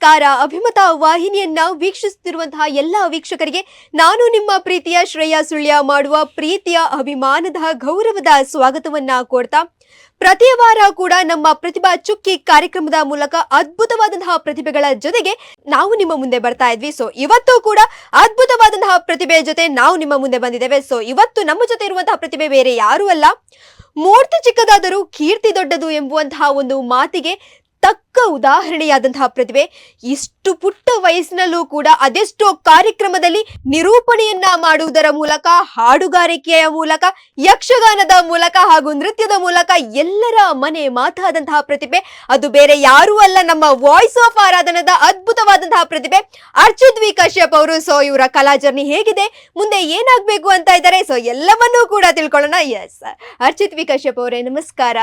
ನಮಸ್ಕಾರ. ಅಭಿಮತ ವಾಹಿನಿಯನ್ನ ವೀಕ್ಷಿಸುತ್ತಿರುವಂತಹ ಎಲ್ಲ ವೀಕ್ಷಕರಿಗೆ ನಾನು ನಿಮ್ಮ ಪ್ರೀತಿಯ ಶ್ರೇಯ ಸುಳ್ಯ ಮಾಡುವ ಪ್ರೀತಿಯ ಅಭಿಮಾನದ ಗೌರವದ ಸ್ವಾಗತವನ್ನ ಕೋರ್ತಾ. ಪ್ರತಿ ವಾರ ಕೂಡ ನಮ್ಮ ಪ್ರತಿಭಾ ಚುಕ್ಕಿ ಕಾರ್ಯಕ್ರಮದ ಮೂಲಕ ಅದ್ಭುತವಾದಂತಹ ಪ್ರತಿಭೆಗಳ ಜೊತೆಗೆ ನಾವು ನಿಮ್ಮ ಮುಂದೆ ಬರ್ತಾ ಇದ್ವಿ. ಸೊ ಇವತ್ತು ಕೂಡ ಅದ್ಭುತವಾದಂತಹ ಪ್ರತಿಭೆ ಜೊತೆ ನಾವು ನಿಮ್ಮ ಮುಂದೆ ಬಂದಿದ್ದೇವೆ. ಸೊ ಇವತ್ತು ನಮ್ಮ ಜೊತೆ ಇರುವಂತಹ ಪ್ರತಿಭೆ ಬೇರೆ ಯಾರೂ ಅಲ್ಲ. ಮೂರ್ತಿ ಚಿಕ್ಕದಾದರೂ ಕೀರ್ತಿ ದೊಡ್ಡದು ಎಂಬುವಂತಹ ಒಂದು ಮಾತಿಗೆ ತಕ್ಕ ಉದಾಹರಣೆಯಾದಂತಹ ಪ್ರತಿಭೆ. ಇಷ್ಟು ಪುಟ್ಟ ವಯಸ್ಸಿನಲ್ಲೂ ಕೂಡ ಅದೆಷ್ಟೋ ಕಾರ್ಯಕ್ರಮದಲ್ಲಿ ನಿರೂಪಣೆಯನ್ನ ಮಾಡುವುದರ ಮೂಲಕ ಹಾಡುಗಾರಿಕೆಯ ಮೂಲಕ ಯಕ್ಷಗಾನದ ಮೂಲಕ ಹಾಗೂ ನೃತ್ಯದ ಮೂಲಕ ಎಲ್ಲರ ಮನೆ ಮಾತಾದಂತಹ ಪ್ರತಿಭೆ. ಅದು ಬೇರೆ ಯಾರೂ ಅಲ್ಲ ನಮ್ಮ ವಾಯ್ಸ್ ಆಫ್ ಆರಾಧನದ ಅದ್ಭುತವಾದಂತಹ ಪ್ರತಿಭೆ. ಅರ್ಜುನ್ ವಿ. ಕಶ್ಯಪ್ ಅವರು ಸೊ ಇವರ ಕಲಾ ಜರ್ನಿ ಹೇಗಿದೆ? ಮುಂದೆ ಏನಾಗ್ಬೇಕು ಅಂತ ಇದ್ದಾರೆ? ಸೊ ಎಲ್ಲವನ್ನೂ ಕೂಡ ತಿಳ್ಕೊಳ್ಳೋಣ. S Archit V. ಕಶ್ಯಪ್ ಅವರೇ ನಮಸ್ಕಾರ.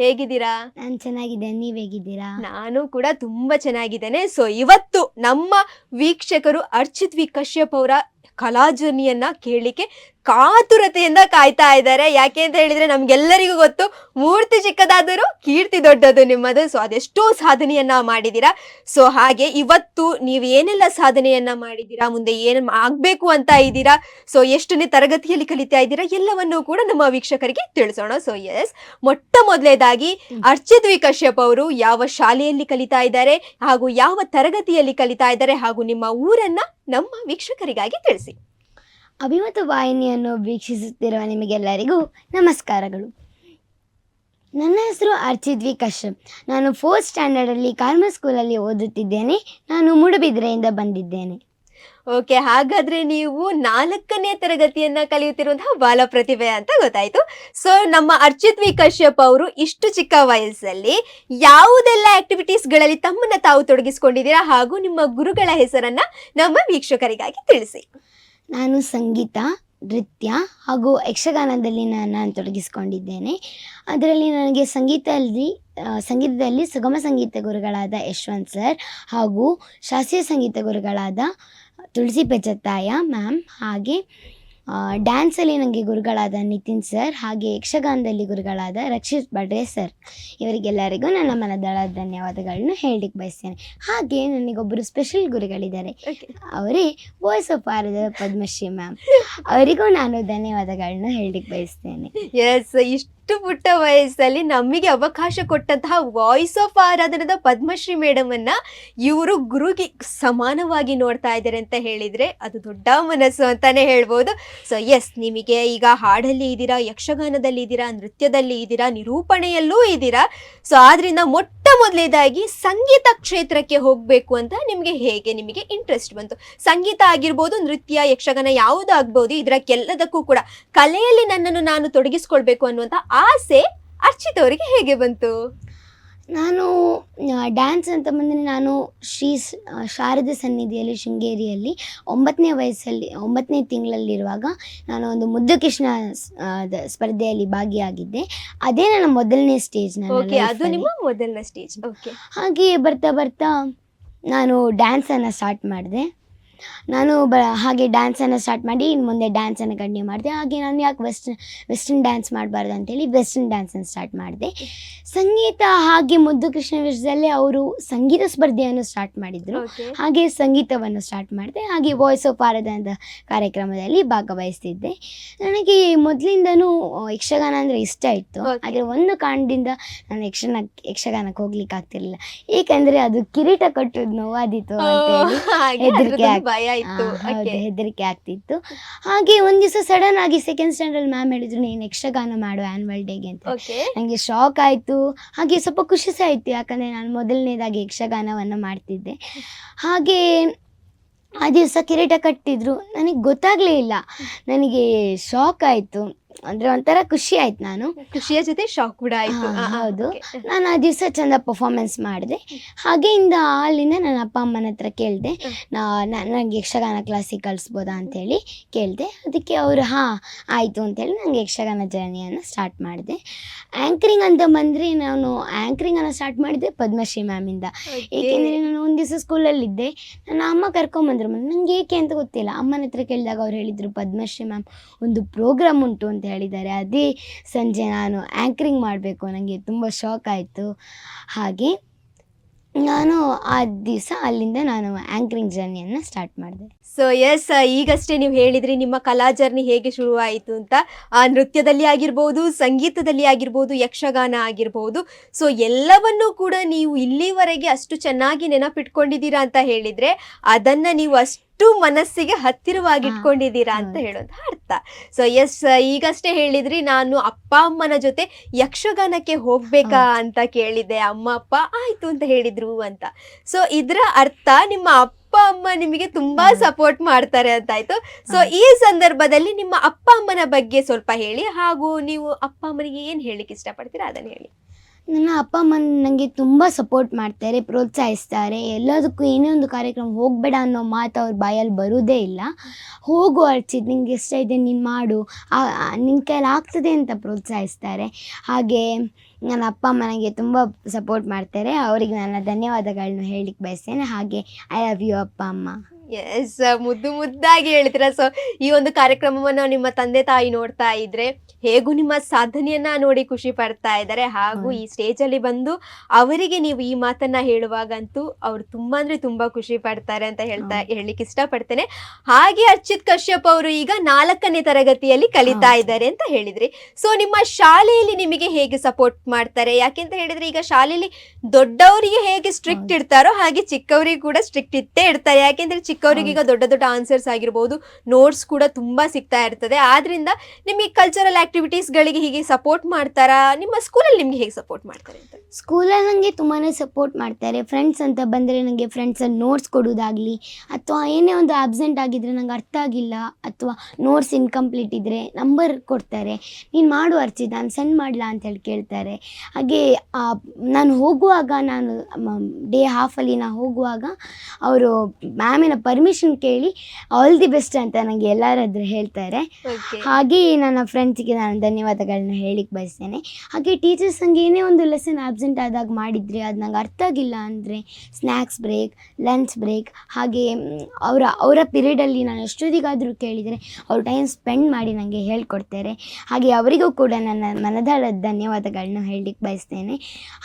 ಹೇಗಿದ್ದೀರಾ? ನಾನು ಚೆನ್ನಾಗಿದ್ದೇನೆ ನೀವ್ ಹೇಗಿದ್ದೀರಾ? ನಾನು ಕೂಡ ತುಂಬಾ ಚೆನ್ನಾಗಿದ್ದೇನೆ. ಸೊ ಇವತ್ತು ನಮ್ಮ ವೀಕ್ಷಕರು ಅರ್ಚಿತ್ ವಿ. ಕಶ್ಯಪ್ ಅವರ ಕಲಾ ಕೇಳಲಿಕ್ಕೆ ಕಾತುರತೆಯಿಂದ ಕಾಯ್ತಾ ಇದ್ದಾರೆ. ಯಾಕೆ ಅಂತ ಹೇಳಿದ್ರೆ ನಮ್ಗೆಲ್ಲರಿಗೂ ಗೊತ್ತು, ಮೂರ್ತಿ ಚಿಕ್ಕದಾದರೂ, ಕೀರ್ತಿ ದೊಡ್ಡದು ನಿಮ್ಮದು. ಸೊ ಅದೆಷ್ಟೋ ಸಾಧನೆಯನ್ನ ಮಾಡಿದ್ದೀರಾ. ಸೊ ಹಾಗೆ ಇವತ್ತು ನೀವು ಏನೆಲ್ಲ ಸಾಧನೆಯನ್ನ ಮಾಡಿದ್ದೀರಾ, ಮುಂದೆ ಏನು ಆಗ್ಬೇಕು ಅಂತ ಇದ್ದೀರಾ ಸೊ ಎಷ್ಟನೇ ತರಗತಿಯಲ್ಲಿ ಕಲಿತಾ ಇದ್ದೀರಾ, ಎಲ್ಲವನ್ನೂ ಕೂಡ ನಮ್ಮ ವೀಕ್ಷಕರಿಗೆ ತಿಳಿಸೋಣ. ಸೊ ಎಸ್ ಮೊಟ್ಟ ಮೊದಲೇದಾಗಿ ಅರ್ಚಿತ್ ವಿ ಕಶ್ಯಪ್ ಅವರು ಯಾವ ಶಾಲೆಯಲ್ಲಿ ಕಲಿತಾ ಇದ್ದಾರೆ ಹಾಗೂ ಯಾವ ತರಗತಿಯಲ್ಲಿ ಕಲಿತಾ ಇದ್ದಾರೆ ಹಾಗೂ ನಿಮ್ಮ ಊರನ್ನ ನಮ್ಮ ವೀಕ್ಷಕರಿಗಾಗಿ ತಿಳಿಸಿ. ಅಭಿಮತ ವಾಹಿನಿಯನ್ನು ವೀಕ್ಷಿಸುತ್ತಿರುವ ನಿಮಗೆಲ್ಲರಿಗೂ ನಮಸ್ಕಾರಗಳು. ನನ್ನ ಹೆಸರು ಅರ್ಚಿದ್ವಿ ಕಶ್ಯಪ್ ನಾನು ಫೋರ್ತ್ ಸ್ಟ್ಯಾಂಡರ್ಡಲ್ಲಿ ಕಾರ್ಮ ಸ್ಕೂಲಲ್ಲಿ ಓದುತ್ತಿದ್ದೇನೆ. ನಾನು ಮೂಡುಬಿದ್ರೆಯಿಂದ ಬಂದಿದ್ದೇನೆ. ಓಕೆ, ಹಾಗಾದ್ರೆ ನೀವು ನಾಲ್ಕನೇ ತರಗತಿಯನ್ನ ಕಲಿಯುತ್ತಿರುವಂತಹ ಬಾಲ ಪ್ರತಿಭೆ ಅಂತ ಗೊತ್ತಾಯ್ತು. ಸೊ ನಮ್ಮ ಅರ್ಚಿತ್ವಿ ಕಶ್ಯಪ್ ಅವರು ಇಷ್ಟು ಚಿಕ್ಕ ವಯಸ್ಸಲ್ಲಿ ಯಾವುದೆಲ್ಲ ಆಕ್ಟಿವಿಟೀಸ್ ತಮ್ಮನ್ನ ತಾವು ತೊಡಗಿಸಿಕೊಂಡಿದ್ದೀರಾ ಹಾಗೂ ನಿಮ್ಮ ಗುರುಗಳ ಹೆಸರನ್ನ ನಮ್ಮ ವೀಕ್ಷಕರಿಗಾಗಿ ತಿಳಿಸಿ. ನಾನು ಸಂಗೀತ, ನೃತ್ಯ ಹಾಗೂ ಯಕ್ಷಗಾನದಲ್ಲಿ ನಾನು ತೊಡಗಿಸಿಕೊಂಡಿದ್ದೇನೆ. ಅದರಲ್ಲಿ ನನಗೆ ಸಂಗೀತದಲ್ಲಿ ಸಂಗೀತದಲ್ಲಿ ಸುಗಮ ಸಂಗೀತ ಗುರುಗಳಾದ ಯಶವಂತ್ ಸರ್ ಹಾಗೂ ಶಾಸ್ತ್ರೀಯ ಸಂಗೀತ ಗುರುಗಳಾದ ತುಳಸಿ ಪೆಚತ್ತಾಯ ಮ್ಯಾಮ್ ಹಾಗೆ ಡ್ಯಾನ್ಸಲ್ಲಿ ನನಗೆ ಗುರುಗಳಾದ ನಿತಿನ್ ಸರ್ ಹಾಗೆ ಯಕ್ಷಗಾನದಲ್ಲಿ ಗುರುಗಳಾದ ರಕ್ಷಿತ್ ಬಡ್ರೆ ಸರ್. ಇವರಿಗೆಲ್ಲರಿಗೂ ನನ್ನ ಮನದಳ ಧನ್ಯವಾದಗಳನ್ನು ಹೇಳಲಿಕ್ಕೆ ಬಯಸ್ತೇನೆ. ಹಾಗೆ ನನಗೊಬ್ಬರು ಸ್ಪೆಷಲ್ ಗುರುಗಳಿದ್ದಾರೆ. ಅವರೇ ವಾಯ್ಸ್ ಆಫ್ ಆರದ ಪದ್ಮಶ್ರೀ ಮ್ಯಾಮ್ ಅವರಿಗೂ ನಾನು ಧನ್ಯವಾದಗಳನ್ನು ಹೇಳಲಿಕ್ಕೆ ಬಯಸ್ತೇನೆ. ಎಸ್ ಇಷ್ಟು ಪುಟ್ಟ ವಯಸ್ಸಲ್ಲಿ ನಮಗೆ ಅವಕಾಶ ಕೊಟ್ಟಂತಹ ವಾಯ್ಸ್ ಆಫ್ ಆರಾಧನದ ಪದ್ಮಶ್ರೀ ಮೇಡಮ್ ಇವರು ಗುರುಗೆ ಸಮಾನವಾಗಿ ನೋಡ್ತಾ ಇದ್ದಾರೆ ಅಂತ ಹೇಳಿದ್ರೆ ಅದು ದೊಡ್ಡ ಮನಸ್ಸು ಅಂತಾನೆ ಹೇಳ್ಬೋದು. ಸೊ ಎಸ್ ನಿಮಗೆ ಈಗ ಹಾಡಲ್ಲಿ ಇದ್ದೀರಾ, ಯಕ್ಷಗಾನದಲ್ಲಿ ಇದ್ದೀರಾ, ನೃತ್ಯದಲ್ಲಿ ಇದ್ದೀರಾ, ನಿರೂಪಣೆಯಲ್ಲೂ ಇದ್ದೀರಾ. ಸೊ ಆದ್ರಿಂದ ಮೊಟ್ಟ ಮೊದಲೇದಾಗಿ ಸಂಗೀತ ಕ್ಷೇತ್ರಕ್ಕೆ ಹೋಗ್ಬೇಕು ಅಂತ ನಿಮಗೆ ಹೇಗೆ ನಿಮಗೆ ಇಂಟ್ರೆಸ್ಟ್ ಬಂತು. ಸಂಗೀತ ಆಗಿರ್ಬೋದು, ನೃತ್ಯ, ಯಕ್ಷಗಾನ ಯಾವುದು ಇದರ ಕೆಲ್ಲದಕ್ಕೂ ಕೂಡ ಕಲೆಯಲ್ಲಿ ನನ್ನನ್ನು ನಾನು ತೊಡಗಿಸ್ಕೊಳ್ಬೇಕು ಅನ್ನುವಂತ ಆಸೆ ಅರ್ಚಿತ್ ಅವರಿಗೆ ಹೇಗೆ ಬಂತು? ನಾನು ಡ್ಯಾನ್ಸ್ ಅಂತ ಬಂದರೆ ನಾನು ಶ್ರೀ ಶಾರದ ಸನ್ನಿಧಿಯಲ್ಲಿ ಶೃಂಗೇರಿಯಲ್ಲಿ ಒಂಬತ್ತನೇ ವಯಸ್ಸಲ್ಲಿ ಒಂಬತ್ತನೇ ತಿಂಗಳಲ್ಲಿರುವಾಗ ನಾನು ಒಂದು ಮುದ್ದು ಕೃಷ್ಣ ಸ್ಪರ್ಧೆಯಲ್ಲಿ ಭಾಗಿಯಾಗಿದ್ದೆ. ಅದೇ ನನ್ನ ಮೊದಲನೇ ಸ್ಟೇಜ್ ಓಕೆ ಅದು ನಿಮ್ಮ ಮೊದಲನೇ ಸ್ಟೇಜ್ ಓಕೆ ಹಾಗೆ ಬರ್ತಾ ಬರ್ತಾ ನಾನು ಡ್ಯಾನ್ಸನ್ನು ಸ್ಟಾರ್ಟ್ ಮಾಡಿದೆ. ನಾನು ಬ ಹಾಗೆ ಡ್ಯಾನ್ಸನ್ನು ಸ್ಟಾರ್ಟ್ ಮಾಡಿ ಇನ್ನು ಮುಂದೆ ಡ್ಯಾನ್ಸನ್ನು ಕಂಟಿನ್ಯೂ ಮಾಡಿದೆ. ಹಾಗೆ ನಾನು ಯಾಕೆ ವೆಸ್ಟರ್ನ್ ವೆಸ್ಟರ್ನ್ ಡ್ಯಾನ್ಸ್ ಮಾಡಬಾರ್ದು ಅಂತೇಳಿ ವೆಸ್ಟರ್ನ್ ಡ್ಯಾನ್ಸನ್ನು ಸ್ಟಾರ್ಟ್ ಮಾಡಿದೆ. ಸಂಗೀತ ಹಾಗೆ ಮುದ್ದು ಕೃಷ್ಣ ವಿಷಯದಲ್ಲೇ ಅವರು ಸಂಗೀತ ಸ್ಪರ್ಧೆಯನ್ನು ಸ್ಟಾರ್ಟ್ ಮಾಡಿದರು. ಹಾಗೆ ಸಂಗೀತವನ್ನು ಸ್ಟಾರ್ಟ್ ಮಾಡಿದೆ. ಹಾಗೆ ವಾಯ್ಸ್ ಆಫ್ ಆರಾಧನದ ಕಾರ್ಯಕ್ರಮದಲ್ಲಿ ಭಾಗವಹಿಸ್ತಿದ್ದೆ. ನನಗೆ ಮೊದಲಿಂದನೂ ಯಕ್ಷಗಾನ ಅಂದರೆ ಇಷ್ಟ ಇತ್ತು. ಆದರೆ ಒಂದು ಕಾರಣದಿಂದ ನಾನು ಯಕ್ಷಗಾನ ಯಕ್ಷಗಾನಕ್ಕೆ ಹೋಗ್ಲಿಕ್ಕೆ ಆಗ್ತಿರ್ಲಿಲ್ಲ. ಏಕೆಂದರೆ ಅದು ಕಿರೀಟ ಕಟ್ಟೋದು ನೋವಾದಿತ್ತು ಅಂತ ಹೇಳಿ ಹೆದ್ರಿಕೆ ಭಯ ಇತ್ತು. ಹೌದು ಹೆದರಿಕೆ ಆಗ್ತಿತ್ತು. ಹಾಗೆ ಒಂದ್ ದಿವಸ ಸಡನ್ ಆಗಿ ಸೆಕೆಂಡ್ ಸ್ಟ್ಯಾಂಡರ್ಡ್ ಮ್ಯಾಮ್ ಹೇಳಿದ್ರು ನೀನು ಯಕ್ಷಗಾನ ಮಾಡು ಆ್ಯನ್ವಲ್ ಡೇಗೆ ಅಂತ. ಓಕೆ ನನಗೆ ಶಾಕ್ ಆಯ್ತು. ಹಾಗೆ ಸ್ವಲ್ಪ ಖುಷಿ ಸಹ ಆಯಿತು ಯಾಕಂದರೆ ನಾನು ಮೊದಲನೇದಾಗಿ ಯಕ್ಷಗಾನವನ್ನು ಮಾಡ್ತಿದ್ದೆ. ಹಾಗೆ ಆ ದಿವಸ ಕಿರೀಟ ಕಟ್ಟಿದ್ರು. ನನಗೆ ಗೊತ್ತಾಗ್ಲೇ ಇಲ್ಲ. ನನಗೆ ಶಾಕ್ ಆಯಿತು. ಅಂದರೆ ಒಂಥರ ಖುಷಿ ಆಯ್ತು ನಾನು. ಖುಷಿಯ ಜೊತೆ ಶಾಕ್ ಕೂಡ ಆಯ್ತು. ಹಾ, ಹೌದು. ನಾನು ಆ ದಿವಸ ಚಂದ ಪರ್ಫಾರ್ಮೆನ್ಸ್ ಮಾಡಿದೆ. ಹಾಗೆ ಇಂದ ಅಲ್ಲಿಂದ ನನ್ನ ಅಪ್ಪ ಅಮ್ಮನ ಹತ್ರ ಕೇಳಿದೆ ನನಗೆ ಯಕ್ಷಗಾನ ಕ್ಲಾಸಿಗೆ ಕಳಿಸ್ಬೋದಾ ಅಂತೇಳಿ ಕೇಳಿದೆ. ಅದಕ್ಕೆ ಅವರು ಹಾಂ ಆಯಿತು ಅಂತೇಳಿ ನನಗೆ ಯಕ್ಷಗಾನ ಜರ್ನಿಯನ್ನು ಸ್ಟಾರ್ಟ್ ಮಾಡಿದೆ. ಆ್ಯಂಕರಿಂಗ್ ಅಂತ ಬಂದರೆ ನಾನು ಆ್ಯಂಕರಿಂಗನ್ನು ಸ್ಟಾರ್ಟ್ ಮಾಡಿದೆ ಪದ್ಮಶ್ರೀ ಮ್ಯಾಮಿಂದ ಇಂದ. ಏಕೆಂದರೆ ನಾನು ಒಂದು ದಿವಸ ಸ್ಕೂಲಲ್ಲಿದ್ದೆ ನನ್ನ ಅಮ್ಮ ಕರ್ಕೊಂಬಂದ್ರು. ನನಗೆ ಏಕೆ ಅಂತ ಗೊತ್ತಿಲ್ಲ. ಅಮ್ಮನ ಹತ್ರ ಕೇಳಿದಾಗ ಅವ್ರು ಹೇಳಿದರು ಪದ್ಮಶ್ರೀ ಮ್ಯಾಮ್ ಒಂದು ಪ್ರೋಗ್ರಾಮ್ ಉಂಟು ಅಂತ ಹೇಳಿದ್ದಾರೆ. ಅದೇ ಸಂಜೆ ನಾನು ಆ್ಯಂಕರಿಂಗ್ ಮಾಡಬೇಕು. ನನಗೆ ತುಂಬ ಶಾಕ್ ಆಯಿತು. ಹಾಗೆ ನಾನು ಆ ದಿವಸ ಅಲ್ಲಿಂದ ನಾನು ಆ್ಯಂಕರಿಂಗ್ ಜರ್ನಿಯನ್ನು ಸ್ಟಾರ್ಟ್ ಮಾಡಿದೆ. ಸೊ ಎಸ್ ಈಗಷ್ಟೇ ನೀವು ಹೇಳಿದ್ರಿ ನಿಮ್ಮ ಕಲಾ ಜರ್ನಿ ಹೇಗೆ ಶುರುವಾಯಿತು ಅಂತ. ಆ ನೃತ್ಯದಲ್ಲಿ ಆಗಿರ್ಬೋದು, ಸಂಗೀತದಲ್ಲಿ ಆಗಿರ್ಬೋದು, ಯಕ್ಷಗಾನ ಆಗಿರ್ಬೋದು. ಸೊ ಎಲ್ಲವನ್ನೂ ಕೂಡ ನೀವು ಇಲ್ಲಿವರೆಗೆ ಅಷ್ಟು ಚೆನ್ನಾಗಿ ನೆನಪಿಟ್ಕೊಂಡಿದ್ದೀರಾ ಅಂತ ಹೇಳಿದ್ರೆ, ಅದನ್ನ ನೀವು ಅಷ್ಟು ಮನಸ್ಸಿಗೆ ಹತ್ತಿರವಾಗಿ ಹಾ, ಅಂತ. ಹೇಳೋದು ಅರ್ಥ. ಸೊ ಎಸ್ ಈಗಷ್ಟೇ ಹೇಳಿದ್ರಿ ನಾನು ಅಪ್ಪ ಅಮ್ಮನ ಜೊತೆ ಯಕ್ಷಗಾನಕ್ಕೆ ಹೋಗ್ಬೇಕಾ ಅಂತ ಕೇಳಿದ್ದೆ. ಅಮ್ಮ ಅಪ್ಪ ಆಯ್ತು ಅಂತ ಹೇಳಿದ್ರು ಅಂತ. ಸೊ ಇದ್ರ ಅರ್ಥ ನಿಮ್ಮ ಅಪ್ಪ ಅಮ್ಮ ನಿಮಗೆ ತುಂಬಾ ಸಪೋರ್ಟ್ ಮಾಡ್ತಾರೆ ಅಂತ ಆಯ್ತು. ಸೊ ಈ ಸಂದರ್ಭದಲ್ಲಿ ನಿಮ್ಮ ಅಪ್ಪ ಅಮ್ಮನ ಬಗ್ಗೆ ಸ್ವಲ್ಪ ಹೇಳಿ ಹಾಗೂ ನೀವು ಅಪ್ಪ ಅಮ್ಮನಿಗೆ ಏನ್ ಹೇಳಿಕ್ ಇಷ್ಟಪಡ್ತೀರಾ ಅದನ್ನ ಹೇಳಿ. ನನ್ನ ಅಪ್ಪ ಅಮ್ಮ ನನಗೆ ತುಂಬ ಸಪೋರ್ಟ್ ಮಾಡ್ತಾರೆ, ಪ್ರೋತ್ಸಾಹಿಸ್ತಾರೆ. ಎಲ್ಲದಕ್ಕೂ ಏನೇ ಒಂದು ಕಾರ್ಯಕ್ರಮ ಹೋಗಬೇಡ ಅನ್ನೋ ಮಾತು ಅವ್ರ ಬಾಯಲ್ಲಿ ಬರೋದೇ ಇಲ್ಲ. ಹೋಗು ಅರ್ಚಿತ್ ನಿಂಗೆ ಇಷ್ಟ ಇದೆ ನೀನು ಮಾಡು. ನಿನ್ನ ಕೈಯಲ್ಲಿ ಆಗ್ತದೆ ಅಂತ ಪ್ರೋತ್ಸಾಹಿಸ್ತಾರೆ. ಹಾಗೆ ನನ್ನ ಅಪ್ಪ ಅಮ್ಮ ನನಗೆ ತುಂಬ ಸಪೋರ್ಟ್ ಮಾಡ್ತಾರೆ. ಅವರಿಗೆ ನನ್ನ ಧನ್ಯವಾದಗಳನ್ನ ಹೇಳಲಿಕ್ಕೆ ಬಯಸ್ತೇನೆ. ಹಾಗೆ ಐ ಲವ್ ಯು ಅಪ್ಪ ಅಮ್ಮ. ಎಸ್ ಮುದ್ದು ಮುದ್ದಾಗಿ ಹೇಳ್ತೀರಾ ಸೊ ಈ ಒಂದು ಕಾರ್ಯಕ್ರಮವನ್ನು ನಿಮ್ಮ ತಂದೆ ತಾಯಿ ನೋಡ್ತಾ ಇದ್ರೆ ಹೇಗೂ ನಿಮ್ಮ ಸಾಧನೆಯನ್ನ ನೋಡಿ ಖುಷಿ ಪಡ್ತಾ ಇದ್ದಾರೆ. ಹಾಗೂ ಈ ಸ್ಟೇಜ್ ಅಲ್ಲಿ ಬಂದು ಅವರಿಗೆ ನೀವು ಈ ಮಾತನ್ನ ಹೇಳುವಾಗಂತೂ ಅವ್ರು ತುಂಬಾ ಅಂದ್ರೆ ತುಂಬಾ ಖುಷಿ ಪಡ್ತಾರೆ ಅಂತ ಹೇಳ್ತಾ ಹೇಳಲಿಕ್ಕೆ ಇಷ್ಟಪಡ್ತೇನೆ. ಹಾಗೆ ಅರ್ಚಿತ್ ಕಶ್ಯಪ್ ಅವರು ಈಗ ನಾಲ್ಕನೇ ತರಗತಿಯಲ್ಲಿ ಕಲಿತಾ ಇದ್ದಾರೆ ಅಂತ ಹೇಳಿದ್ರಿ. ಸೊ ನಿಮ್ಮ ಶಾಲೆಯಲ್ಲಿ ನಿಮಗೆ ಹೇಗೆ ಸಪೋರ್ಟ್ ಮಾಡ್ತಾರೆ? ಯಾಕೆಂತ ಹೇಳಿದ್ರೆ ಈಗ ಶಾಲೆಯಲ್ಲಿ ದೊಡ್ಡವರಿಗೆ ಹೇಗೆ ಸ್ಟ್ರಿಕ್ಟ್. ಇರ್ತಾರೋ ಹಾಗೆ ಚಿಕ್ಕವರಿಗೆ ಕೂಡ ಸ್ಟ್ರಿಕ್ಟ್ ಇತ್ತೇ ಇರ್ತಾರೆ ಯಾಕೆಂದ್ರೆ ಚಿಕ್ಕವರಿಗೆ ಈಗ ದೊಡ್ಡ ದೊಡ್ಡ ಆನ್ಸರ್ಸ್ ಆಗಿರ್ಬೋದು ನೋಟ್ಸ್ ಕೂಡ ತುಂಬಾ ಸಿಗ್ತಾ ಇರ್ತದೆ. ಆದ್ರಿಂದ ನಿಮಗೆ ಕಲ್ಚರಲ್ ಆಕ್ಟಿವಿಟೀಸ್ ಗಳಿಗೆ ಹೀಗೆ ಸಪೋರ್ಟ್ ಮಾಡ್ತಾರಾ? ನಿಮ್ಮ ಸ್ಕೂಲಲ್ಲಿ ನಿಮ್ಗೆ ಹೇಗೆ ಸಪೋರ್ಟ್ ಮಾಡ್ತಾರೆ ಅಂತ? ಸ್ಕೂಲಲ್ಲಿ ನನಗೆ ತುಂಬಾ ಸಪೋರ್ಟ್ ಮಾಡ್ತಾರೆ. ಫ್ರೆಂಡ್ಸ್ ಅಂತ ಬಂದರೆ ನನಗೆ ಫ್ರೆಂಡ್ಸಲ್ಲಿ ನೋಟ್ಸ್ ಕೊಡೋದಾಗ್ಲಿ ಅಥವಾ ಏನೇ ಒಂದು ಆಬ್ಸೆಂಟ್ ಆಗಿದ್ರೆ ನಂಗೆ ಅರ್ಥ ಆಗಿಲ್ಲ ಅಥವಾ ನೋಟ್ಸ್ ಇನ್ಕಂಪ್ಲೀಟ್ ಇದ್ದರೆ ನಂಬರ್ ಕೊಡ್ತಾರೆ. ನೀನು ಮಾಡು ಅರ್ಚಿತ್ ನಾನು ಸೆಂಡ್ ಮಾಡಲಾ ಅಂತ ಹೇಳಿ ಕೇಳ್ತಾರೆ. ಹಾಗೆ ನಾನು ಹೋಗುವಾಗ ನಾನು ಡೇ ಹಾಫಲ್ಲಿ ನಾನು ಹೋಗುವಾಗ ಅವರು ಮ್ಯಾಮಿನ ಪರ್ಮಿಷನ್ ಕೇಳಿ ಆಲ್ ದಿ ಬೆಸ್ಟ್ ಅಂತ ನನಗೆ ಎಲ್ಲರಾದ್ರೂ ಹೇಳ್ತಾರೆ. Okay. ಹಾಗೆ ನನ್ನ ಫ್ರೆಂಡ್ಸಿಗೆ ನಾನು ಧನ್ಯವಾದಗಳನ್ನ ಹೇಳಿಕ್ಕೆ ಬಯಸ್ತೇನೆ. ಹಾಗೆ ಟೀಚರ್ಸ್ ನನಗೆ ಏನೇ ಒಂದು ಲೆಸನ್ ಆಬ್ಸೆಂಟ್ ಆದಾಗ ಮಾಡಿದರೆ ಅದು ನಂಗೆ ಅರ್ಥ ಆಗಿಲ್ಲ ಅಂದರೆ ಸ್ನ್ಯಾಕ್ಸ್ ಬ್ರೇಕ್ ಲಂಚ್ ಬ್ರೇಕ್ ಹಾಗೆ ಅವರ ಅವರ ಪೀರಿಯಡಲ್ಲಿ ನಾನು ಎಷ್ಟೊತ್ತಿಗಾದರೂ ಕೇಳಿದರೆ ಅವ್ರು ಟೈಮ್ ಸ್ಪೆಂಡ್ ಮಾಡಿ ನನಗೆ ಹೇಳ್ಕೊಡ್ತಾರೆ. ಹಾಗೆ ಅವರಿಗೂ ಕೂಡ ನನ್ನ ಮನದಾಳ ಧನ್ಯವಾದಗಳನ್ನ ಹೇಳಲಿಕ್ಕೆ ಬಯಸ್ತೇನೆ.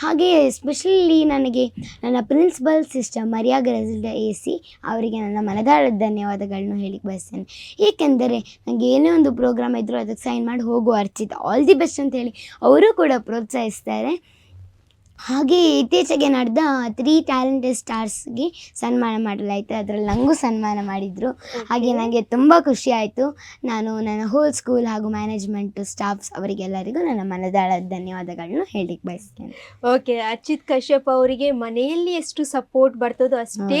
ಹಾಗೆ ಎಸ್ಪೆಷಲಿ ನನಗೆ ನನ್ನ ಪ್ರಿನ್ಸಿಪಲ್ ಸಿಸ್ಟರ್ ಮರ್ಯಾಗ ರೆಸಿಲ್ಡ ಎ ಸಿ ಅವರಿಗೆ ನನ್ನ ಮನದಾಳದ ಧನ್ಯವಾದಗಳನ್ನು ಹೇಳಿಕ್ಕೆ ಬಯಸ್ತೇನೆ. ಏಕೆಂದರೆ ನನಗೆ ಏನೇ ಒಂದು ಪ್ರೋಗ್ರಾಮ್ ಇದ್ದರೂ ಅದಕ್ಕೆ ಸೈನ್ ಮಾಡಿ ಹೋಗು ಅರ್ಚಿತ. ಆಲ್ ದಿ ಬೆಸ್ಟ್ ಅಂತ ಹೇಳಿ. ಅವರು ಕೂಡ ಪ್ರೋತ್ಸಾಹಿಸ್ತಾರೆ. ಹಾಗೆ ಇತ್ತೀಚೆಗೆ ನಡೆದ ತ್ರೀ ಟ್ಯಾಲೆಂಟೆಡ್ ಸ್ಟಾರ್ಸ್ಗೆ ಸನ್ಮಾನ ಮಾಡಲಾಯಿತು. ಅದರಲ್ಲಿ ನನಗೂ ಸನ್ಮಾನ ಮಾಡಿದರು. ಹಾಗೆ ನನಗೆ ತುಂಬ ಖುಷಿ ಆಯಿತು. ನಾನು ನನ್ನ ಹೋಲ್ ಸ್ಕೂಲ್ ಹಾಗೂ ಮ್ಯಾನೇಜ್ಮೆಂಟ್ ಸ್ಟಾಫ್ಸ್ ಅವರಿಗೆಲ್ಲರಿಗೂ ನನ್ನ ಮನದಾಳ ಧನ್ಯವಾದಗಳನ್ನ ಹೇಳಲಿಕ್ಕೆ ಬಯಸ್ತೇನೆ. ಓಕೆ ಅಚ್ಯುತ್ ಕಶ್ಯಪ್ ಅವರಿಗೆ ಮನೆಯಲ್ಲಿ ಎಷ್ಟು ಸಪೋರ್ಟ್ ಬರ್ತದೋ ಅಷ್ಟೇ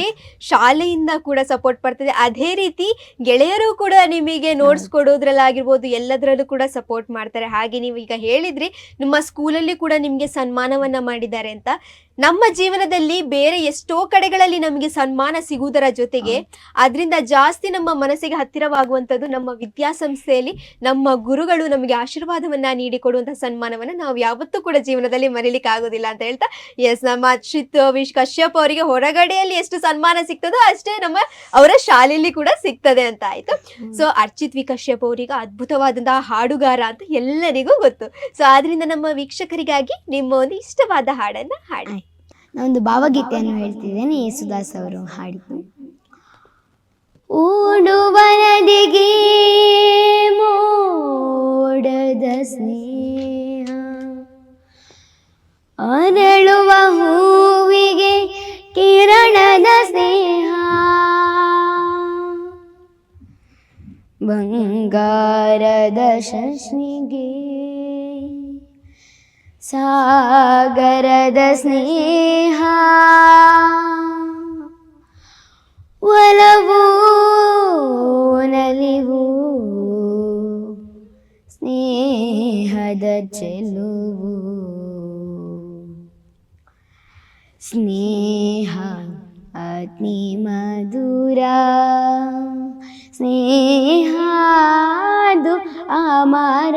ಶಾಲೆಯಿಂದ ಕೂಡ ಸಪೋರ್ಟ್ ಬರ್ತದೆ. ಅದೇ ರೀತಿ ಗೆಳೆಯರು ಕೂಡ ನಿಮಗೆ ನೋಟ್ಸ್ ಕೊಡೋದ್ರಲ್ಲಾಗಿರ್ಬೋದು ಎಲ್ಲದರಲ್ಲೂ ಕೂಡ ಸಪೋರ್ಟ್ ಮಾಡ್ತಾರೆ. ಹಾಗೆ ನೀವು ಈಗ ಹೇಳಿದ್ರಿ ನಿಮ್ಮ ಸ್ಕೂಲಲ್ಲಿ ಕೂಡ ನಿಮಗೆ ಸನ್ಮಾನವನ್ನ ಮಾಡಿದ್ದಾರೆ ಅಂತ ನಮ್ಮ ಜೀವನದಲ್ಲಿ ಬೇರೆ ಎಷ್ಟೋ ಕಡೆಗಳಲ್ಲಿ ನಮಗೆ ಸನ್ಮಾನ ಸಿಗುವುದರ ಜೊತೆಗೆ ಅದರಿಂದ ಜಾಸ್ತಿ ನಮ್ಮ ಮನಸ್ಸಿಗೆ ಹತ್ತಿರವಾಗುವಂಥದ್ದು ನಮ್ಮ ವಿದ್ಯಾಸಂಸ್ಥೆಯಲ್ಲಿ ನಮ್ಮ ಗುರುಗಳು ನಮಗೆ ಆಶೀರ್ವಾದವನ್ನ ನೀಡಿಕೊಡುವಂತಹ ಸನ್ಮಾನವನ್ನ ನಾವು ಯಾವತ್ತೂ ಕೂಡ ಜೀವನದಲ್ಲಿ ಮರೀಲಿಕ್ಕೆ ಆಗೋದಿಲ್ಲ ಅಂತ ಹೇಳ್ತಾ ಎಸ್ ನಮ್ಮ ಅಚ್ಯುತ್ ವಿಶ್ ಕಶ್ಯಪ್ ಅವರಿಗೆ ಹೊರಗಡೆಯಲ್ಲಿ ಎಷ್ಟು ಸನ್ಮಾನ ಸಿಗ್ತದೋ ಅಷ್ಟೇ ನಮ್ಮ ಅವರ ಶಾಲೆಯಲ್ಲಿ ಕೂಡ ಸಿಗ್ತದೆ ಅಂತ ಆಯ್ತು. ಸೊ ಅರ್ಚಿತ್ ವಿ ಕಶ್ಯಪ್ ಅವರಿಗೆ ಅದ್ಭುತವಾದಂತಹ ಹಾಡುಗಾರ ಅಂತ ಎಲ್ಲರಿಗೂ ಗೊತ್ತು. ಸೊ ಆದ್ರಿಂದ ನಮ್ಮ ವೀಕ್ಷಕರಿಗಾಗಿ ನಿಮ್ಮ ಒಂದು ಇಷ್ಟವಾದ ಹಾಡನ್ನ ಹಾಡಿ. ನಾನೊಂದು ಭಾವಗೀತೆಯನ್ನು ಹೇಳ್ತಿದ್ದೇನೆ, ಯೇಸುದಾಸ್ ಅವರು ಹಾಡಿದ್ದು. ಓಡುವ ನದಿಗೆ ಮೋಡದ ಸ್ನೇಹ, ಅರಳುವ ಹೂವಿಗೆ ಕಿರಣದ ಸ್ನೇಹ, ಬಂಗಾರದ ಶಶಿಗೆ ಸಾಗರದ ಸ್ನೇಹ. ಒಲವು ನಲಿವು ಸ್ನೇಹದ ಚೆಲುವು. ಸ್ನೇಹ ಅಗ್ನಿ ಮಧುರ ಸ್ನೇಹ ಅಮರ.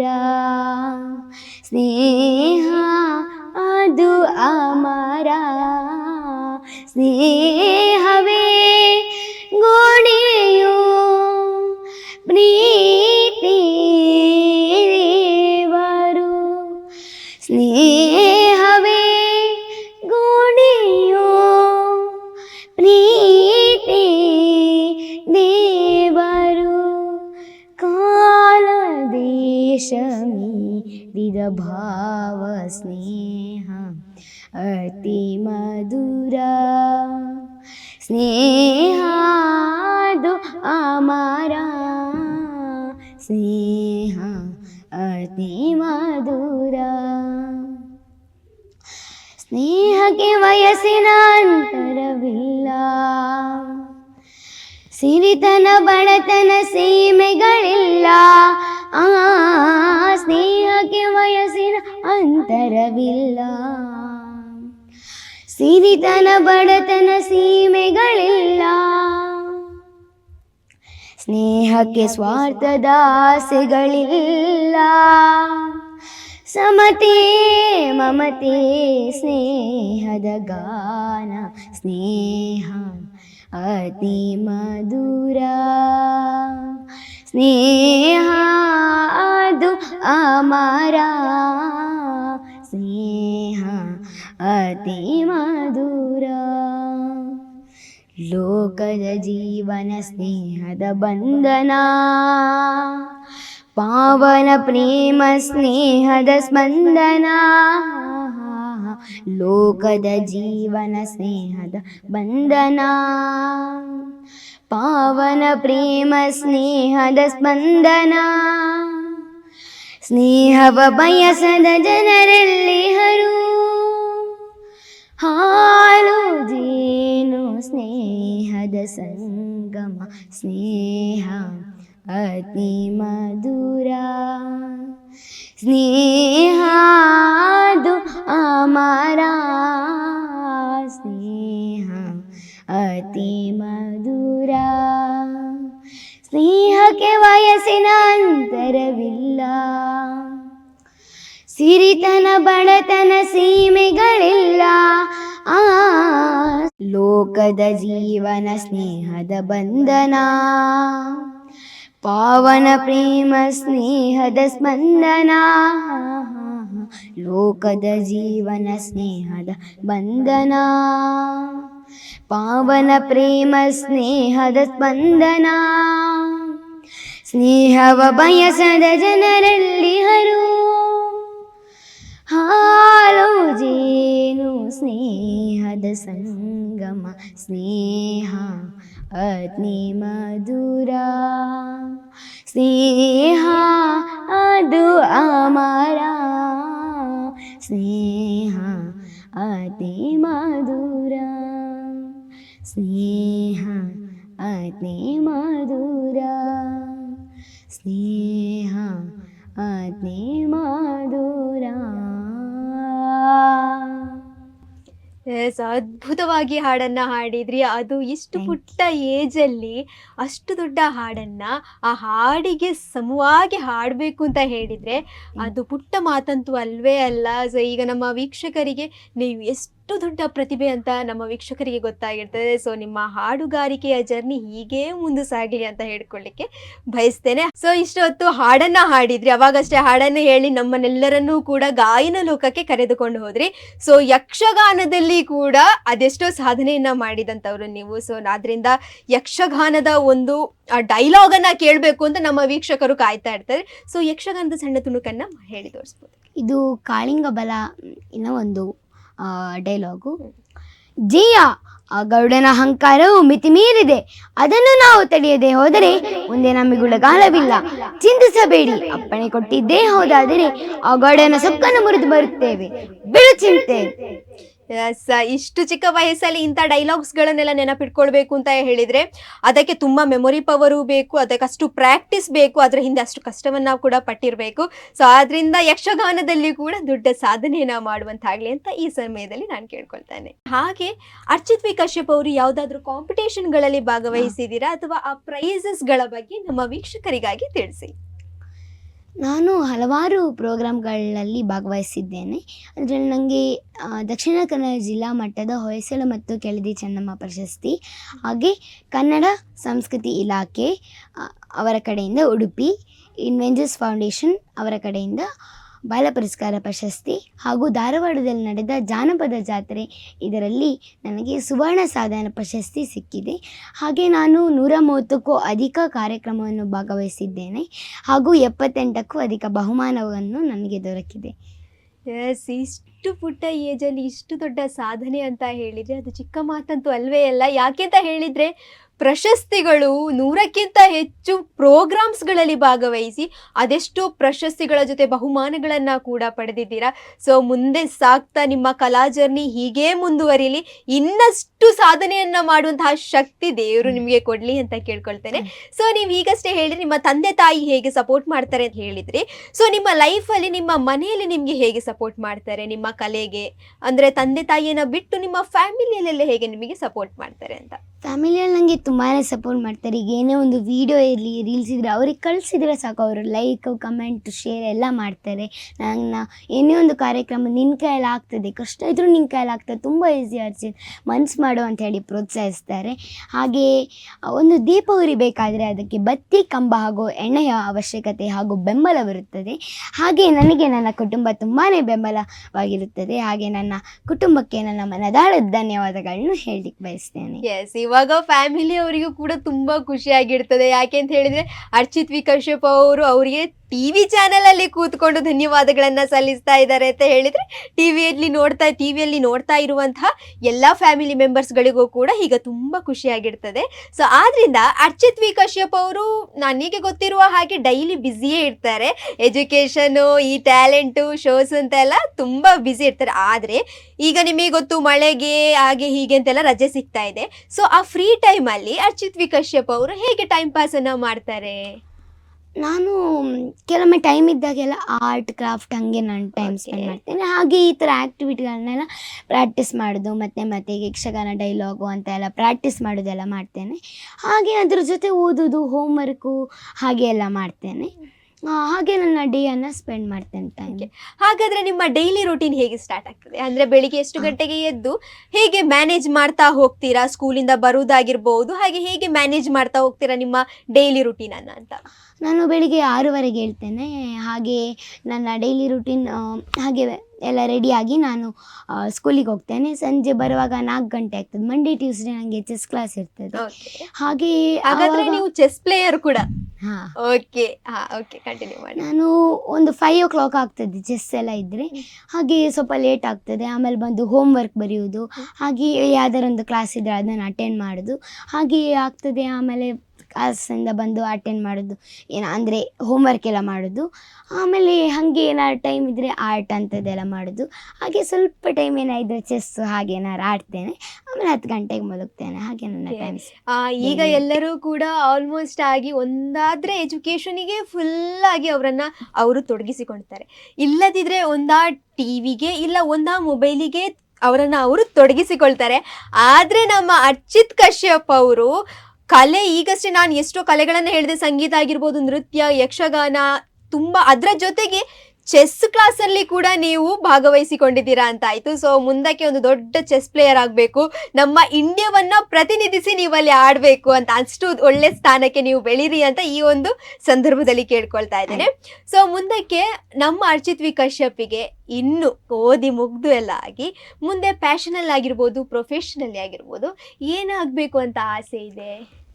ಮಧುರ ಸ್ನೇಹ ಅದು ಅಮರ ಸ್ನೇಹವೇ ಸ್ನೇಹ ಅದು ಅಮರ. ಸ್ನೇಹ ಅತಿ ಮಧುರ. ಸ್ನೇಹಕ್ಕೆ ವಯಸ್ಸಿನ ಅಂತರವಿಲ್ಲ. ಸಿರಿತನ ಬಡತನ ಸೀಮೆಗಳಿಲ್ಲ. ಆ ಸ್ನೇಹಕ್ಕೆ ವಯಸ್ಸಿನ ಅಂತರವಿಲ್ಲ. ಸಿರಿತನ ಬಡತನ ಸೀಮೆಗಳಿಲ್ಲ ಸ್ನೇಹಕ್ಕೆ ಸ್ವಾರ್ಥದ ಆಸೆಗಳಿಲ್ಲ. ಸಮತೆ, ಮಮತೆ, ಸ್ನೇಹದ ಗಾನ, ಸ್ನೇಹ, ಅತಿ ಮಧುರ. ಸ್ನೇಹ ಅದು ಅಮರ. ಲೋಕದ ಜೀವನ ಸ್ನೇಹದ ಬಂಧನ. ಪಾವನ ಪ್ರೇಮ ಸ್ನೇಹದ ಸ್ಪಂದನ. ಲೋಕದ ಜೀವನ ಸ್ನೇಹದ ಬಂಧನ. ಪಾವನ ಪ್ರೇಮ ಸ್ನೇಹದ ಸ್ಪಂದನ. ಸ್ನೇಹವ ಬಯಸದ ಜನರಲ್ಲಿ ಹರು ಹಾಲು ಜೇನು ಸ್ನೇಹದ ಸಂಗಮ ಸ್ನೇಹ ಅತಿ ಮಧುರ ಸ್ನೇಹ ಅದು ಅಮರ ಸ್ನೇಹ ಅತಿ ಮಧುರ ಸ್ನೇಹಕ್ಕೆ ವಯಸ್ಸಿನ ಅಂತರವಿಲ್ಲ ಸಿರಿತನ ಬಡತನ ಸೀಮೆಗಳಿಲ್ಲ. ಆ ಲೋಕದ ಜೀವನ ಸ್ನೇಹದ ಬಂಧನ. ಪಾವನ ಪ್ರೇಮ ಸ್ನೇಹದ ಸ್ಪಂದನ. ಲೋಕದ ಜೀವನ ಸ್ನೇಹದ ಬಂಧನ. ಪಾವನ ಪ್ರೇಮ ಸ್ನೇಹದ ಸ್ಪಂದನ. ಸ್ನೇಹವ ಬಯಸದ ಜನರಲ್ಲಿ ಹರು ಹಾಲು ಜೇನು ಸ್ನೇಹದ ಸಂಗಮ ಸ್ನೇಹ ಅಗ್ನಿ ಮಧುರ ಸ್ನೇಹ ಅದು ಅಮರ ಸ್ನೇಹ ಅತಿ ಮಧುರ ಸ್ನೇಹ ಅತಿ ಮಧುರ ಸ್ನೇಹ ಅತಿ ಮಧುರ ಎಸ್ ಅದ್ಭುತವಾಗಿ ಹಾಡನ್ನ ಹಾಡಿದ್ರಿ. ಅದು ಇಷ್ಟು ಪುಟ್ಟ ಏಜ್ ಅಲ್ಲಿ ಅಷ್ಟು ದೊಡ್ಡ ಹಾಡನ್ನ ಆ ಹಾಡಿಗೆ ಸಮವಾಗಿ ಹಾಡಬೇಕು ಅಂತ ಹೇಳಿದ್ರೆ ಅದು ಪುಟ್ಟ ಮಾತಂತೂ ಅಲ್ವೇ ಅಲ್ಲ. ಸೊ ಈಗ ನಮ್ಮ ವೀಕ್ಷಕರಿಗೆ ನೀವು ಎಷ್ಟು ದೊಡ್ಡ ಪ್ರತಿಭೆ ಅಂತ ನಮ್ಮ ವೀಕ್ಷಕರಿಗೆ ಗೊತ್ತಾಗಿರ್ತದೆ. ಸೊ ನಿಮ್ಮ ಹಾಡುಗಾರಿಕೆಯ ಜರ್ನಿ ಹೀಗೇ ಮುಂದೆ ಸಾಗಲಿ ಅಂತ ಹೇಳ್ಕೊಳ್ಳಿಕ್ಕೆ ಬಯಸ್ತೇನೆ. ಸೊ ಇಷ್ಟೊತ್ತು ಹಾಡನ್ನ ಹಾಡಿದ್ರಿ. ಅವಾಗಷ್ಟೇ ಹಾಡನ್ನ ಹೇಳಿ ನಮ್ಮನ್ನೆಲ್ಲರನ್ನೂ ಕೂಡ ಗಾಯನ ಲೋಕಕ್ಕೆ ಕರೆದುಕೊಂಡು ಹೋದ್ರಿ. ಸೊ ಯಕ್ಷಗಾನದಲ್ಲಿ ಕೂಡ ಅದೆಷ್ಟೋ ಸಾಧನೆಯನ್ನ ಮಾಡಿದಂಥವ್ರು ನೀವು. ಸೊ ಆದ್ರಿಂದ ಯಕ್ಷಗಾನದ ಒಂದು ಡೈಲಾಗ್ ಅನ್ನ ಕೇಳಬೇಕು ಅಂತ ನಮ್ಮ ವೀಕ್ಷಕರು ಕಾಯ್ತಾ ಇರ್ತಾರೆ. ಸೊ ಯಕ್ಷಗಾನದ ಸಣ್ಣ ತುಣುಕನ್ನ ಹೇಳಿ ತೋರಿಸ್ಬೋದು. ಇದು ಕಾಳಿಂಗ ಬಲ ಇನ್ನ ಒಂದು ಡೈಲಾಗು ಜಯ, ಆ, ಗರುಡನ ಅಹಂಕಾರವು ಮಿತಿ ಮೀರಿದೆ ಅದನ್ನು ನಾವು ತಡೆಯದೆ ಹೋದರೆ ಮುಂದೆ ನಮಗುಳಗಾಲವಿಲ್ಲ ಚಿಂತಿಸಬೇಡಿ. ಅಪ್ಪಣೆ ಕೊಟ್ಟಿದ್ದೇ ಹೋದಾದರೆ ಆ ಗೌಡನ ಸೊಕ್ಕನ್ನು ಮುರಿದು ಬರುತ್ತೇವೆ. ಬಿಡು ಚಿಂತೆ. ಇಷ್ಟು ಚಿಕ್ಕ ವಯಸ್ಸಲ್ಲಿ ಇಂಥ ಡೈಲಾಗ್ಸ್ಗಳನ್ನೆಲ್ಲ ನೆನಪಿಟ್ಕೊಳ್ಬೇಕು ಅಂತ ಹೇಳಿದ್ರೆ, ಅದಕ್ಕೆ ತುಂಬಾ ಮೆಮೊರಿ ಪವರು ಬೇಕು, ಅದಕ್ಕೆ ಅಷ್ಟು ಪ್ರಾಕ್ಟೀಸ್ ಬೇಕು, ಅದರ ಹಿಂದೆ ಅಷ್ಟು ಕಷ್ಟವನ್ನ ಕೂಡ ಪಟ್ಟಿರಬೇಕು. ಸೊ ಆದ್ರಿಂದ ಯಕ್ಷಗಾನದಲ್ಲಿ ಕೂಡ ದೊಡ್ಡ ಸಾಧನೆಯನ್ನ ಮಾಡುವಂತಾಗ್ಲಿ ಅಂತ ಈ ಸಮಯದಲ್ಲಿ ನಾನು ಕೇಳ್ಕೊಳ್ತೇನೆ. ಹಾಗೆ ಅರ್ಚಿತ್ ವಿ ಕಶ್ಯಪ್ ಅವರು ಯಾವ್ದಾದ್ರು ಕಾಂಪಿಟೇಷನ್ಗಳಲ್ಲಿ ಭಾಗವಹಿಸಿದ್ದೀರಾ ಅಥವಾ ಆ ಪ್ರೈಸಸ್ಗಳ ಬಗ್ಗೆ ನಮ್ಮ ವೀಕ್ಷಕರಿಗಾಗಿ ತಿಳಿಸಿ. ನಾನು ಹಲವಾರು ಪ್ರೋಗ್ರಾಮ್ಗಳಲ್ಲಿ ಭಾಗವಹಿಸಿದ್ದೇನೆ. ಅದರಲ್ಲಿ ನನಗೆ ದಕ್ಷಿಣ ಕನ್ನಡ ಜಿಲ್ಲಾ ಮಟ್ಟದ ಹೊಯ್ಸಳ ಮತ್ತು ಕೆಳದಿ ಚೆನ್ನಮ್ಮ ಪ್ರಶಸ್ತಿ, ಹಾಗೆ ಕನ್ನಡ ಸಂಸ್ಕೃತಿ ಇಲಾಖೆ ಅವರ ಕಡೆಯಿಂದ ಉಡುಪಿ ಇನ್ವೆಂಜಸ್ ಫೌಂಡೇಶನ್ ಅವರ ಕಡೆಯಿಂದ ಬಾಲ ಪುರಸ್ಕಾರ ಪ್ರಶಸ್ತಿ ಹಾಗೂ ಧಾರವಾಡದಲ್ಲಿ ನಡೆದ ಜಾನಪದ ಜಾತ್ರೆ. ಇದರಲ್ಲಿ ನನಗೆ ಸುವರ್ಣ ಸಾಧನ ಪ್ರಶಸ್ತಿ ಸಿಕ್ಕಿದೆ. ಹಾಗೆ ನಾನು ನೂರ ಮೂವತ್ತಕ್ಕೂ ಅಧಿಕ ಕಾರ್ಯಕ್ರಮವನ್ನು ಭಾಗವಹಿಸಿದ್ದೇನೆ. ಹಾಗೂ ಎಪ್ಪತ್ತೆಂಟಕ್ಕೂ ಅಧಿಕ ಬಹುಮಾನವನ್ನು ನನಗೆ ದೊರಕಿದೆ. ಎಸ್ ಇಷ್ಟು ಪುಟ್ಟ ಏಜಲ್ಲಿ ಇಷ್ಟು ದೊಡ್ಡ ಸಾಧನೆ ಅಂತ ಹೇಳಿದರೆ ಅದು ಚಿಕ್ಕ ಮಾತಂತೂ ಅಲ್ವೇ ಅಲ್ಲ. ಯಾಕೆ ಅಂತ ಹೇಳಿದ್ರೆ ಪ್ರಶಸ್ತಿಗಳು ನೂರಕ್ಕಿಂತ ಹೆಚ್ಚು ಪ್ರೋಗ್ರಾಮ್ಸ್ಗಳಲ್ಲಿ ಭಾಗವಹಿಸಿ ಅದೆಷ್ಟೋ ಪ್ರಶಸ್ತಿಗಳ ಜೊತೆ ಬಹುಮಾನಗಳನ್ನ ಕೂಡ ಪಡೆದಿದ್ದೀರಾ. ಸೊ ಮುಂದೆ ಸಾಕ್ತಾ ನಿಮ್ಮ ಕಲಾ ಜರ್ನಿ ಹೀಗೇ ಮುಂದುವರಿಲಿ. ಇನ್ನಷ್ಟು ಸಾಧನೆಯನ್ನ ಮಾಡುವಂತಹ ಶಕ್ತಿ ದೇವರು ನಿಮಗೆ ಕೊಡ್ಲಿ ಅಂತ ಕೇಳ್ಕೊಳ್ತೇನೆ. ಸೊ ನೀವು ಈಗಷ್ಟೇ ಹೇಳಿ ನಿಮ್ಮ ತಂದೆ ತಾಯಿ ಹೇಗೆ ಸಪೋರ್ಟ್ ಮಾಡ್ತಾರೆ ಅಂತ ಹೇಳಿದ್ರಿ. ಸೊ ನಿಮ್ಮ ಲೈಫಲ್ಲಿ ನಿಮ್ಮ ಮನೆಯಲ್ಲಿ ನಿಮಗೆ ಹೇಗೆ ಸಪೋರ್ಟ್ ಮಾಡ್ತಾರೆ? ನಿಮ್ಮ ಕಲೆಗೆ ಅಂದ್ರೆ ತಂದೆ ತಾಯಿಯನ್ನ ಬಿಟ್ಟು ನಿಮ್ಮ ಫ್ಯಾಮಿಲಿಯಲ್ಲೆಲ್ಲ ಹೇಗೆ ನಿಮಗೆ ಸಪೋರ್ಟ್ ಮಾಡ್ತಾರೆ ಅಂತ? ಫ್ಯಾಮಿಲಿಯಲ್ಲಿ ನನಗೆ ತುಂಬಾ ಸಪೋರ್ಟ್ ಮಾಡ್ತಾರೆ. ಈಗ ಏನೇ ಒಂದು ವೀಡಿಯೋ ಇರಲಿ ರೀಲ್ಸ್ ಇದ್ದರೆ ಅವ್ರಿಗೆ ಕಳಿಸಿದ್ರೆ ಸಾಕು. ಅವರು ಲೈಕ್ ಕಮೆಂಟ್ ಶೇರ್ ಎಲ್ಲ ಮಾಡ್ತಾರೆ. ನನ್ನ ಏನೇ ಒಂದು ಕಾರ್ಯಕ್ರಮ ನಿನ್ನ ಕೈಯಲ್ಲಿ ಆಗ್ತದೆ, ಕಷ್ಟ ಇದ್ರೂ ನಿನ್ನ ಕೈಯಲ್ಲಿ ಆಗ್ತದೆ, ತುಂಬ ಈಸಿ ಅರ್ಜಿತ್ ಮನ್ಸು ಮಾಡು ಅಂತ ಹೇಳಿ ಪ್ರೋತ್ಸಾಹಿಸ್ತಾರೆ. ಹಾಗೆ, ಒಂದು ದೀಪ ಉರಿಬೇಕಾದರೆ ಅದಕ್ಕೆ ಬತ್ತಿ, ಕಂಬ ಹಾಗೂ ಎಣ್ಣೆಯ ಅವಶ್ಯಕತೆ ಹಾಗೂ ಬೆಂಬಲವಿರುತ್ತದೆ ಹಾಗೆ ನನಗೆ ನನ್ನ ಕುಟುಂಬ ತುಂಬಾ ಬೆಂಬಲವಾಗಿರುತ್ತದೆ. ಹಾಗೆ ನನ್ನ ಕುಟುಂಬಕ್ಕೆ ನನ್ನ ಮನದಾಳ ಧನ್ಯವಾದಗಳನ್ನು ಹೇಳಲಿಕ್ಕೆ ಬಯಸ್ತೇನೆ. ಎಸ್ ಇವಾಗ ಫ್ಯಾಮಿಲಿ ಅವರಿಗೂ ಕೂಡ ತುಂಬಾ ಖುಷಿಯಾಗಿರ್ತದೆ ಯಾಕೆ ಅಂತ ಹೇಳಿದ್ರೆ ಅರ್ಚಿತ್ ವಿ ಅವರು ಅವರಿಗೆ ಟಿವಿ ಚಾನೆಲ್ ಅಲ್ಲಿ ಕೂತ್ಕೊಂಡು ಧನ್ಯವಾದಗಳನ್ನ ಸಲ್ಲಿಸ್ತಾ ಇದ್ದಾರೆ ಅಂತ ಹೇಳಿದ್ರೆ ಟಿವಿಯಲ್ಲಿ ನೋಡ್ತಾ ಟಿವಿಯಲ್ಲಿ ನೋಡ್ತಾ ಇರುವಂತಹ ಎಲ್ಲಾ ಫ್ಯಾಮಿಲಿ ಮೆಂಬರ್ಸ್ಗಳಿಗೂ ಕೂಡ ಈಗ ತುಂಬಾ ಖುಷಿಯಾಗಿರ್ತದೆ. ಸೊ ಆದ್ರಿಂದ ಅರ್ಚಿತ್ ವಿ ಕಶ್ಯಪ್ ಅವರು ನನಗೆ ಗೊತ್ತಿರುವ ಹಾಗೆ ಡೈಲಿ ಬ್ಯುಸಿಯೇ ಇರ್ತಾರೆ. ಎಜುಕೇಶನ್ ಈ ಟ್ಯಾಲೆಂಟು ಶೋಸ್ ಅಂತ ಎಲ್ಲ ತುಂಬಾ ಬ್ಯುಸಿ ಇರ್ತಾರೆ. ಆದ್ರೆ ಈಗ ನಿಮಗೆ ಗೊತ್ತು ಮಳೆಗೆ, ಹಾಗೆ ಹೀಗೆ ಅಂತೆಲ್ಲ ರಜೆ ಸಿಗ್ತಾ ಇದೆ. ಸೊ ಆ ಫ್ರೀ ಟೈಮ್ ಅಲ್ಲಿ ಅರ್ಚಿತ್ ವಿ ಕಶ್ಯಪ್ ಅವರು ಹೇಗೆ ಟೈಮ್ ಪಾಸ್ ಅನ್ನ ಮಾಡ್ತಾರೆ? ನಾನು ಕೆಲವೊಮ್ಮೆ ಟೈಮ್ ಇದ್ದಾಗೆಲ್ಲ ಆರ್ಟ್ ಕ್ರಾಫ್ಟ್ ಹಾಗೆ ನಾನು ಟೈಮ್ ಸ್ಪೆಂಡ್. ಮಾಡ್ತೇನೆ. ಹಾಗೆ ಈ ಥರ ಆ್ಯಕ್ಟಿವಿಟಿಗಳನ್ನೆಲ್ಲ ಪ್ರಾಕ್ಟೀಸ್ ಮಾಡೋದು ಮತ್ತು ಮತ್ತೆ ಯಕ್ಷಗಾನ ಡೈಲಾಗು ಅಂತ ಎಲ್ಲ ಪ್ರಾಕ್ಟೀಸ್ ಮಾಡೋದೆಲ್ಲ ಮಾಡ್ತೇನೆ. ಹಾಗೆ ಅದ್ರ ಜೊತೆ ಓದೋದು ಹೋಮ್ವರ್ಕು ಹಾಗೆ ಎಲ್ಲ ಮಾಡ್ತೇನೆ. ಹಾಗೆ ನನ್ನ ಡೇಯನ್ನು ಸ್ಪೆಂಡ್ ಮಾಡ್ತೇನೆ ಟೈಮ್ ಹಾಗಾದರೆ ಹಾಗಾದ್ರೆ ನಿಮ್ಮ ಡೈಲಿ ರೂಟೀನ್ ಹೇಗೆ ಸ್ಟಾರ್ಟ್ ಆಗ್ತದೆ? ಅಂದರೆ ಬೆಳಿಗ್ಗೆ ಎಷ್ಟು ಗಂಟೆಗೆ ಎದ್ದು ಹೇಗೆ ಮ್ಯಾನೇಜ್ ಮಾಡ್ತಾ ಹೋಗ್ತೀರಾ? ಸ್ಕೂಲಿಂದ ಬರೋದಾಗಿರ್ಬೋದು ಹಾಗೆ ಹೇಗೆ ಮ್ಯಾನೇಜ್ ಮಾಡ್ತಾ ಹೋಗ್ತೀರಾ ನಿಮ್ಮ ಡೈಲಿ ರೂಟೀನನ್ನು ಅಂತ? ನಾನು ಬೆಳಿಗ್ಗೆ ಆರೂವರೆಗೆ ಹೇಳ್ತೇನೆ. ಹಾಗೆ ನನ್ನ ಡೈಲಿ ರುಟೀನ್ ಹಾಗೆ ಎಲ್ಲ ರೆಡಿಯಾಗಿ ನಾನು ಸ್ಕೂಲಿಗೆ ಹೋಗ್ತೇನೆ. ಸಂಜೆ ಬರುವಾಗ ನಾಲ್ಕು ಗಂಟೆ ಆಗ್ತದೆ. ಮಂಡೇ ಟ್ಯೂಸ್ಡೇ ನನಗೆ ಚೆಸ್ ಕ್ಲಾಸ್ ಇರ್ತದೆ. ಹಾಗೆ ಹಾಗಾದ್ರೆ ನೀವು ಚೆಸ್ ಪ್ಲೇಯರ್ ಕೂಡ. ಹಾಂ. ಓಕೆ ಹಾ ಓಕೆ ಕಂಟಿನ್ಯೂ ಮಾಡಿ. ನಾನು ಒಂದು ಫೈವ್ ಓ ಕ್ಲಾಕ್ ಆಗ್ತದೆ ಚೆಸ್ ಎಲ್ಲ ಇದ್ದರೆ ಹಾಗೆ ಸ್ವಲ್ಪ ಲೇಟ್ ಆಗ್ತದೆ. ಆಮೇಲೆ ಬಂದು ಹೋಮ್. ವರ್ಕ್ ಬರೆಯುವುದು ಹಾಗೆ ಯಾವ್ದಾರೊಂದು ಕ್ಲಾಸ್ ಇದ್ದರೆ ಅದನ್ನು ಅಟೆಂಡ್ ಮಾಡೋದು. ಹಾಗೆ ಆಗ್ತದೆ. ಆಮೇಲೆ ಕ್ಲಾಸಿಂದ ಬಂದು ಅಟೆಂಡ್ ಮಾಡೋದು. ಏನು ಅಂದರೆ ಹೋಮ್ವರ್ಕ್ ಎಲ್ಲ ಮಾಡೋದು. ಆಮೇಲೆ ಹಾಗೆ ಏನಾದ್ರು ಟೈಮ್ ಇದ್ದರೆ ಆರ್ಟ್ ಅಂಥದ್ದೆಲ್ಲ ಮಾಡೋದು. ಹಾಗೆ ಸ್ವಲ್ಪ ಟೈಮ್ ಏನಾದರೆ ಚೆಸ್ ಹಾಗೆ ಏನಾದ್ರು ಆಡ್ತೇನೆ. ಆಮೇಲೆ ಹತ್ತು ಗಂಟೆಗೆ ಮಲಗ್ತೇನೆ. ಹಾಗೆ ನನ್ನ. ಟೈಮ್ ಈಗ ಎಲ್ಲರೂ ಕೂಡ ಆಲ್ಮೋಸ್ಟ್ ಆಗಿ ಒಂದಾದ್ರೆ ಎಜುಕೇಷನಿಗೆ ಫುಲ್ ಆಗಿ ಅವರನ್ನು ಅವರು ತೊಡಗಿಸಿಕೊಳ್ತಾರೆ. ಇಲ್ಲದಿದ್ರೆ ಒಂದಾ ಟಿವಿಗೆ ಇಲ್ಲ ಒಂದಾ ಮೊಬೈಲಿಗೆ ಅವರನ್ನು ಅವರು ತೊಡಗಿಸಿಕೊಳ್ತಾರೆ. ಆದರೆ ನಮ್ಮ ಅರ್ಚಿತ್ ಕಶ್ಯಪ್ ಅವರು ಕಲೆ ಈಗಷ್ಟೇ ನಾನು ಎಷ್ಟೋ ಕಲೆಗಳನ್ನ ಹೇಳಿದೆ ಸಂಗೀತ ಆಗಿರ್ಬೋದು, ನೃತ್ಯ, ಯಕ್ಷಗಾನ, ತುಂಬಾ ಅದರ ಜೊತೆಗೆ ಚೆಸ್ ಕ್ಲಾಸ್ ಅಲ್ಲಿ ಕೂಡ ನೀವು ಭಾಗವಹಿಸಿಕೊಂಡಿದ್ದೀರಾ ಅಂತ ಆಯ್ತು. ಸೊ ಮುಂದಕ್ಕೆ ಒಂದು ದೊಡ್ಡ ಚೆಸ್ ಪ್ಲೇಯರ್ ಆಗಬೇಕು. ನಮ್ಮ ಇಂಡಿಯಾವನ್ನ ಪ್ರತಿನಿಧಿಸಿ ನೀವಲ್ಲಿ ಆಡಬೇಕು ಅಂತ ಅಷ್ಟು ಒಳ್ಳೆ ಸ್ಥಾನಕ್ಕೆ ನೀವು ಬೆಳೀರಿ ಅಂತ ಈ ಒಂದು ಸಂದರ್ಭದಲ್ಲಿ ಕೇಳ್ಕೊಳ್ತಾ ಇದ್ದೇನೆ. ಸೊ ಮುಂದಕ್ಕೆ ನಮ್ಮ ಅರ್ಚಿತ್ ವಿ ಕಶ್ಯಪಿಗೆ ಇನ್ನು ಓದಿ ಮುಗ್ದು ಎಲ್ಲ ಆಗಿ, ಮುಂದೆ ಪ್ಯಾಷನಲ್ ಆಗಿರ್ಬೋದು ಪ್ರೊಫೆಷನಲ್ ಆಗಿರ್ಬೋದು, ಏನಾಗಬೇಕು ಅಂತ ಆಸೆ ಇದೆ?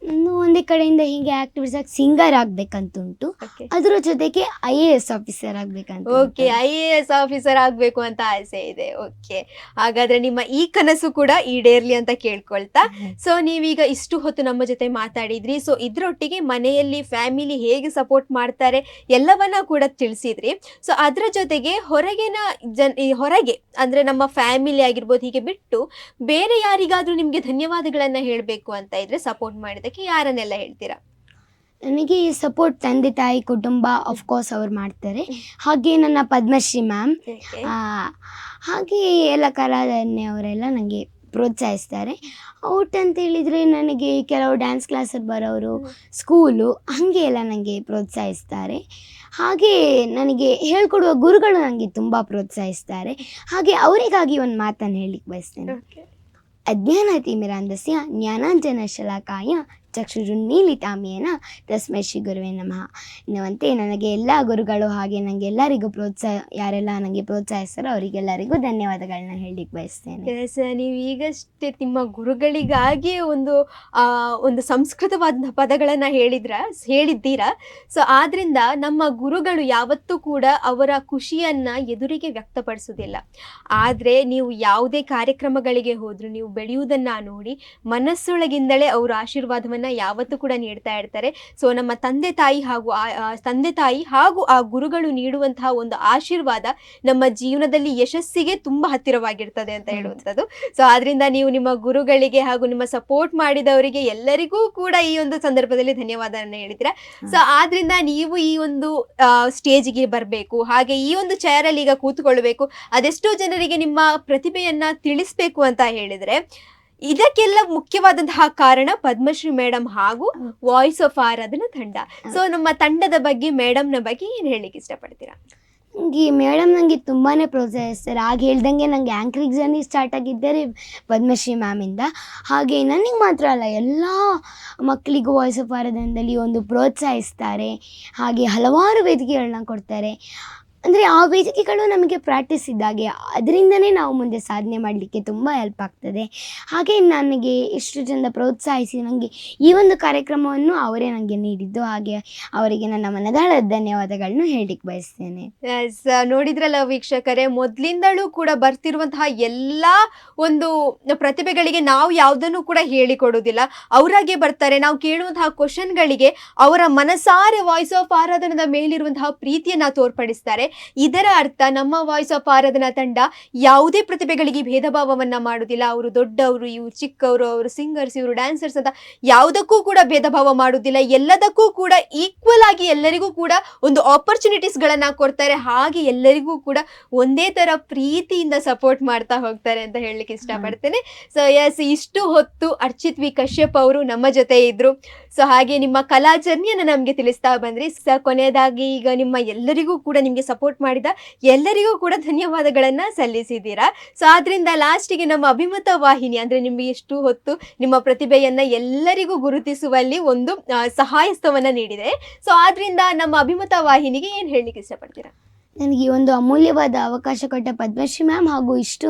ನಾನು ಒಂದೇ ಕಡೆಯಿಂದ ಹೀಗೆ ಆಕ್ಟಿವಿಟೀಸ್ ಆಗಿ ಸಿಂಗರ್ ಆಗ್ಬೇಕಂತುಂಟು. ಅದ್ರ ಜೊತೆಗೆ ಐ ಎ ಎಸ್ ಆಫೀಸರ್ ಆಗ್ಬೇಕಂತ okay I A S officer ಆಗ್ಬೇಕು ಅಂತ ಆಸೆ ಇದೆ. ಓಕೆ ಹಾಗಾದ್ರೆ ನಿಮ್ಮ ಈ ಕನಸು ಕೂಡ ಈಡೇರ್ಲಿ ಅಂತ ಕೇಳ್ಕೊಳ್ತಾ. ಸೊ ನೀವೀಗ ಇಷ್ಟು ಹೊತ್ತು ನಮ್ಮ ಜೊತೆ ಮಾತಾಡಿದ್ರಿ. ಸೊ ಇದ್ರೊಟ್ಟಿಗೆ ಮನೆಯಲ್ಲಿ ಫ್ಯಾಮಿಲಿ ಹೇಗೆ ಸಪೋರ್ಟ್ ಮಾಡ್ತಾರೆ ಎಲ್ಲವನ್ನ ಕೂಡ ತಿಳಿಸಿದ್ರಿ. ಸೊ ಅದ್ರ ಜೊತೆಗೆ ಹೊರಗಿನ ಜನ್ ಈ ಹೊರಗೆ ಅಂದ್ರೆ ನಮ್ಮ ಫ್ಯಾಮಿಲಿ ಆಗಿರ್ಬೋದು ಹೀಗೆ ಬಿಟ್ಟು ಬೇರೆ ಯಾರಿಗಾದ್ರೂ ನಿಮ್ಗೆ ಧನ್ಯವಾದಗಳನ್ನ ಹೇಳಬೇಕು ಅಂತ ಇದ್ರೆ ಸಪೋರ್ಟ್ ಮಾಡಿದಕ್ಕೆ ಯಾರನ್ನೆಲ್ಲ ಹೇಳ್ತೀರಾ? ನನಗೆ ಈ ಸಪೋರ್ಟ್ ತಂದೆ ತಾಯಿ ಕುಟುಂಬ ಕೋರ್ಸ್ ಅವ್ರು ಮಾಡ್ತಾರೆ. ಹಾಗೆ ನನ್ನ ಪದ್ಮಶ್ರೀ ಮ್ಯಾಮ್ ಹಾಗೆ ಎಲ್ಲ ಕಲಾಧಾನ್ಯ ಅವರೆಲ್ಲ ನನಗೆ ಪ್ರೋತ್ಸಾಹಿಸ್ತಾರೆ. ಔಟ್ ಅಂತ ಹೇಳಿದರೆ ನನಗೆ ಕೆಲವು ಡ್ಯಾನ್ಸ್ ಕ್ಲಾಸಲ್ಲಿ ಬರೋರು ಸ್ಕೂಲು ಹಾಗೆ ಎಲ್ಲ ನನಗೆ ಪ್ರೋತ್ಸಾಹಿಸ್ತಾರೆ. ಹಾಗೆ ನನಗೆ ಹೇಳ್ಕೊಡುವ ಗುರುಗಳು ನನಗೆ ತುಂಬ ಪ್ರೋತ್ಸಾಹಿಸ್ತಾರೆ. ಹಾಗೆ ಅವರಿಗಾಗಿ ಒಂದು ಮಾತನ್ನು ಹೇಳಲಿಕ್ಕೆ ಬಯಸ್ತೇನೆ. ಅಜ್ಞಾನ ತಿಮಿರಾಂಧಸ್ಯ ಜ್ಞಾನಾಂಜನ ಶಲಾಕಾಯ ಚಕ್ಷುರು ನೀಲಿತಾಮಿಯನ ತಸ್ಮೈ ಶ್ರೀ ಗುರುವೇ ನಮಃ. ಎನ್ನುವಂತೆ ನನಗೆ ಎಲ್ಲ ಗುರುಗಳು ಹಾಗೆ ನನಗೆ ಎಲ್ಲರಿಗೂ ಪ್ರೋತ್ಸಾಹ ಯಾರೆಲ್ಲ ನನಗೆ ಪ್ರೋತ್ಸಾಹಿಸ್ತಾರೋ ಅವರಿಗೆಲ್ಲರಿಗೂ ಧನ್ಯವಾದಗಳನ್ನ ಹೇಳಲಿಕ್ಕೆ ಬಯಸ್ತೇನೆ. ಸರ್ ನೀವು ಈಗಷ್ಟೇ ನಿಮ್ಮ ಗುರುಗಳಿಗಾಗಿ ಒಂದು ಒಂದು ಸಂಸ್ಕೃತವಾದ ಪದಗಳನ್ನು ಹೇಳಿದ್ರ, ಹೇಳಿದ್ದೀರಾ? ಸೊ, ಆದ್ರಿಂದ ನಮ್ಮ ಗುರುಗಳು ಯಾವತ್ತೂ ಕೂಡ ಅವರ ಖುಷಿಯನ್ನ ಎದುರಿಗೆ ವ್ಯಕ್ತಪಡಿಸೋದಿಲ್ಲ ಆದ್ರೆ ನೀವು ಯಾವುದೇ ಕಾರ್ಯಕ್ರಮಗಳಿಗೆ ಹೋದ್ರು, ನೀವು ಬೆಳೆಯುವುದನ್ನ ನೋಡಿ ಮನಸ್ಸೊಳಗಿಂದಲೇ ಅವರು ಆಶೀರ್ವಾದವನ್ನ ಯಾವತ್ತೂ ಕೂಡ ನೀಡ್ತಾ ಇರ್ತಾರೆ. ಸೊ ನಮ್ಮ ತಂದೆ ತಾಯಿ ಹಾಗೂ ಆ ತಂದೆ ತಾಯಿ ಹಾಗೂ ಆ ಗುರುಗಳು ನೀಡುವಂತಹ ಒಂದು ಆಶೀರ್ವಾದ ನಮ್ಮ ಜೀವನದಲ್ಲಿ ಯಶಸ್ಸಿಗೆ ತುಂಬಾ ಹತ್ತಿರವಾಗಿರ್ತದೆ ಅಂತ ಹೇಳುವಂತದ್ದು ಹೇಳುವಂಥದ್ದು. ಸೊ ಆದ್ರಿಂದ ನೀವು ನಿಮ್ಮ ಗುರುಗಳಿಗೆ ಹಾಗೂ ನಿಮ್ಮ ಸಪೋರ್ಟ್ ಮಾಡಿದವರಿಗೆ ಎಲ್ಲರಿಗೂ ಕೂಡ ಈ ಒಂದು ಸಂದರ್ಭದಲ್ಲಿ ಧನ್ಯವಾದವನ್ನು ಹೇಳಿದ್ದೀರಾ ಸೊ ಆದ್ರಿಂದ ನೀವು ಈ ಒಂದು ಸ್ಟೇಜ್ಗೆ ಬರಬೇಕು. ಹಾಗೆ ಈ ಒಂದು ಚೇರ್ ಅಲ್ಲಿ ಈಗ ಕೂತ್ಕೊಳ್ಬೇಕು. ಅದೆಷ್ಟೋ ಜನರಿಗೆ ನಿಮ್ಮ ಪ್ರತಿಭೆಯನ್ನ ತಿಳಿಸ್ಬೇಕು ಅಂತ ಹೇಳಿದ್ರೆ ಇದಕ್ಕೆಲ್ಲ ಮುಖ್ಯವಾದಂತಹ ಕಾರಣ ಪದ್ಮಶ್ರೀ ಮೇಡಮ್ ಹಾಗೂ ವಾಯ್ಸ್ ಆಫ್ ಆರಾಧನಾ ತಂಡ. ಸೊ ನಮ್ಮ ತಂಡದ ಬಗ್ಗೆ ಮೇಡಮ್ನ ಬಗ್ಗೆ ಏನು ಹೇಳಲಿಕ್ಕೆ ಇಷ್ಟಪಡ್ತೀರಾ? ನನಗೆ ಮೇಡಮ್ ನನಗೆ ತುಂಬಾ ಪ್ರೋತ್ಸಾಹಿಸ್ತಾರೆ ಹಾಗೆ ಹೇಳ್ದಂಗೆ ನನಗೆ ಆ್ಯಂಕರಿಂಗ್ ಜರ್ನಿ ಸ್ಟಾರ್ಟ್ ಆಗಿದ್ದರೆ ಪದ್ಮಶ್ರೀ ಮ್ಯಾಮಿಂದ ಹಾಗೆ ನನಗೆ ಮಾತ್ರ ಅಲ್ಲ ಎಲ್ಲ ಮಕ್ಕಳಿಗೂ ವಾಯ್ಸ್ ಆಫ್ ಆರಾಧನದಲ್ಲಿ ಒಂದು ಪ್ರೋತ್ಸಾಹಿಸ್ತಾರೆ. ಹಾಗೆ ಹಲವಾರು ವೇದಿಕೆಗಳನ್ನ ಕೊಡ್ತಾರೆ. ಅಂದರೆ ಆ ವೇದಿಕೆಗಳು ನಮಗೆ ಪ್ರಾಕ್ಟೀಸ್ ಇದ್ದಾಗೆ. ಅದರಿಂದನೇ ನಾವು ಮುಂದೆ ಸಾಧನೆ ಮಾಡಲಿಕ್ಕೆ ತುಂಬ ಹೆಲ್ಪ್ ಆಗ್ತದೆ. ಹಾಗೆ ನನಗೆ ಇಷ್ಟು ಜನ ಪ್ರೋತ್ಸಾಹಿಸಿ ನನಗೆ ಈ ಒಂದು ಕಾರ್ಯಕ್ರಮವನ್ನು ಅವರೇ ನನಗೆ ನೀಡಿದ್ದು. ಹಾಗೆ ಅವರಿಗೆ ನನ್ನ ಮನದಾಳದ ಧನ್ಯವಾದಗಳನ್ನು ಹೇಳಲಿಕ್ಕೆ ಬಯಸ್ತೇನೆ. ನೋಡಿದ್ರಲ್ಲ ವೀಕ್ಷಕರೇ, ಮೊದಲಿಂದಲೂ ಕೂಡ ಬರ್ತಿರುವಂತಹ ಎಲ್ಲ ಒಂದು ಪ್ರತಿಭೆಗಳಿಗೆ ನಾವು ಯಾವುದನ್ನು ಕೂಡ ಹೇಳಿಕೊಡುವುದಿಲ್ಲ. ಅವರಾಗೆ ಬರ್ತಾರೆ. ನಾವು ಕೇಳುವಂತಹ ಕ್ವಶನ್ಗಳಿಗೆ ಅವರ ಮನಸಾರೆ ವಾಯ್ಸ್ ಆಫ್ ಆರಾಧನದ ಮೇಲಿರುವಂತಹ ಪ್ರೀತಿಯನ್ನ ತೋರ್ಪಡಿಸ್ತಾರೆ. ಇದರ ಅರ್ಥ ನಮ್ಮ ವಾಯ್ಸ್ ಆಫ್ ಆರಾಧನಾ ತಂಡ ಯಾವುದೇ ಪ್ರತಿಭೆಗಳಿಗೆ ಭೇದ ಭಾವವನ್ನ ಮಾಡುವುದಿಲ್ಲ. ಅವರು ದೊಡ್ಡವರು ಇವರು ಚಿಕ್ಕವರು ಅವರು ಸಿಂಗರ್ಸ್ ಇವರು ಡ್ಯಾನ್ಸರ್ಸ್ ಅಂತ ಯಾವುದಕ್ಕೂ ಕೂಡ ಭೇದ ಭಾವ ಮಾಡುವುದಿಲ್ಲ. ಎಲ್ಲದಕ್ಕೂ ಕೂಡ ಈಕ್ವಲ್ ಆಗಿ ಎಲ್ಲರಿಗೂ ಕೂಡ ಒಂದು ಆಪರ್ಚುನಿಟೀಸ್ ಗಳನ್ನ ಕೊಡ್ತಾರೆ. ಹಾಗೆ ಎಲ್ಲರಿಗೂ ಕೂಡ ಒಂದೇ ತರ ಪ್ರೀತಿಯಿಂದ ಸಪೋರ್ಟ್ ಮಾಡ್ತಾ ಹೋಗ್ತಾರೆ ಅಂತ ಹೇಳಲಿಕ್ಕೆ ಇಷ್ಟಪಡ್ತೇನೆ. ಸೊ ಎಸ್ ಇಷ್ಟು ಹೊತ್ತು ಅರ್ಚಿತ್ ವಿ. ಕಶ್ಯಪ್ ಅವರು ನಮ್ಮ ಜೊತೆ ಇದ್ರು. ಸೊ ಹಾಗೆ ನಿಮ್ಮ ಕಲಾ ಜರ್ನಿಯನ್ನು ನಮಗೆ ತಿಳಿಸ್ತಾ ಬಂದ್ರಿ. ಸ ಕೊನೆಯದಾಗಿ ಈಗ ನಿಮ್ಮ ಎಲ್ಲರಿಗೂ ಕೂಡ ನಿಮಗೆ ಸಪೋರ್ಟ್ ಮಾಡಿದ ಎಲ್ಲರಿಗೂ ಕೂಡ ಧನ್ಯವಾದಗಳನ್ನ ಸಲ್ಲಿಸಿದ್ದೀರಾ. ಸೊ ಆದ್ರಿಂದ ಲಾಸ್ಟಿಗೆ ನಮ್ಮ ಅಭಿಮತ ವಾಹಿನಿ, ಅಂದ್ರೆ ನಿಮ್ಗೆ ಇಷ್ಟು ಹೊತ್ತು ನಿಮ್ಮ ಪ್ರತಿಭೆಯನ್ನ ಎಲ್ಲರಿಗೂ ಗುರುತಿಸುವಲ್ಲಿ ಒಂದು ಸಹಾಯಸ್ತವನ್ನ ನೀಡಿದೆ. ಸೊ ಆದ್ರಿಂದ ನಮ್ಮ ಅಭಿಮತ ವಾಹಿನಿಗೆ ಏನ್ ಹೇಳಲಿಕ್ಕೆ ಇಷ್ಟಪಡ್ತೀರಾ? ನನಗೆ ಈ ಒಂದು ಅಮೂಲ್ಯವಾದ ಅವಕಾಶ ಕೊಟ್ಟ ಪದ್ಮಶ್ರೀ ಮ್ಯಾಮ್ ಹಾಗೂ ಇಷ್ಟು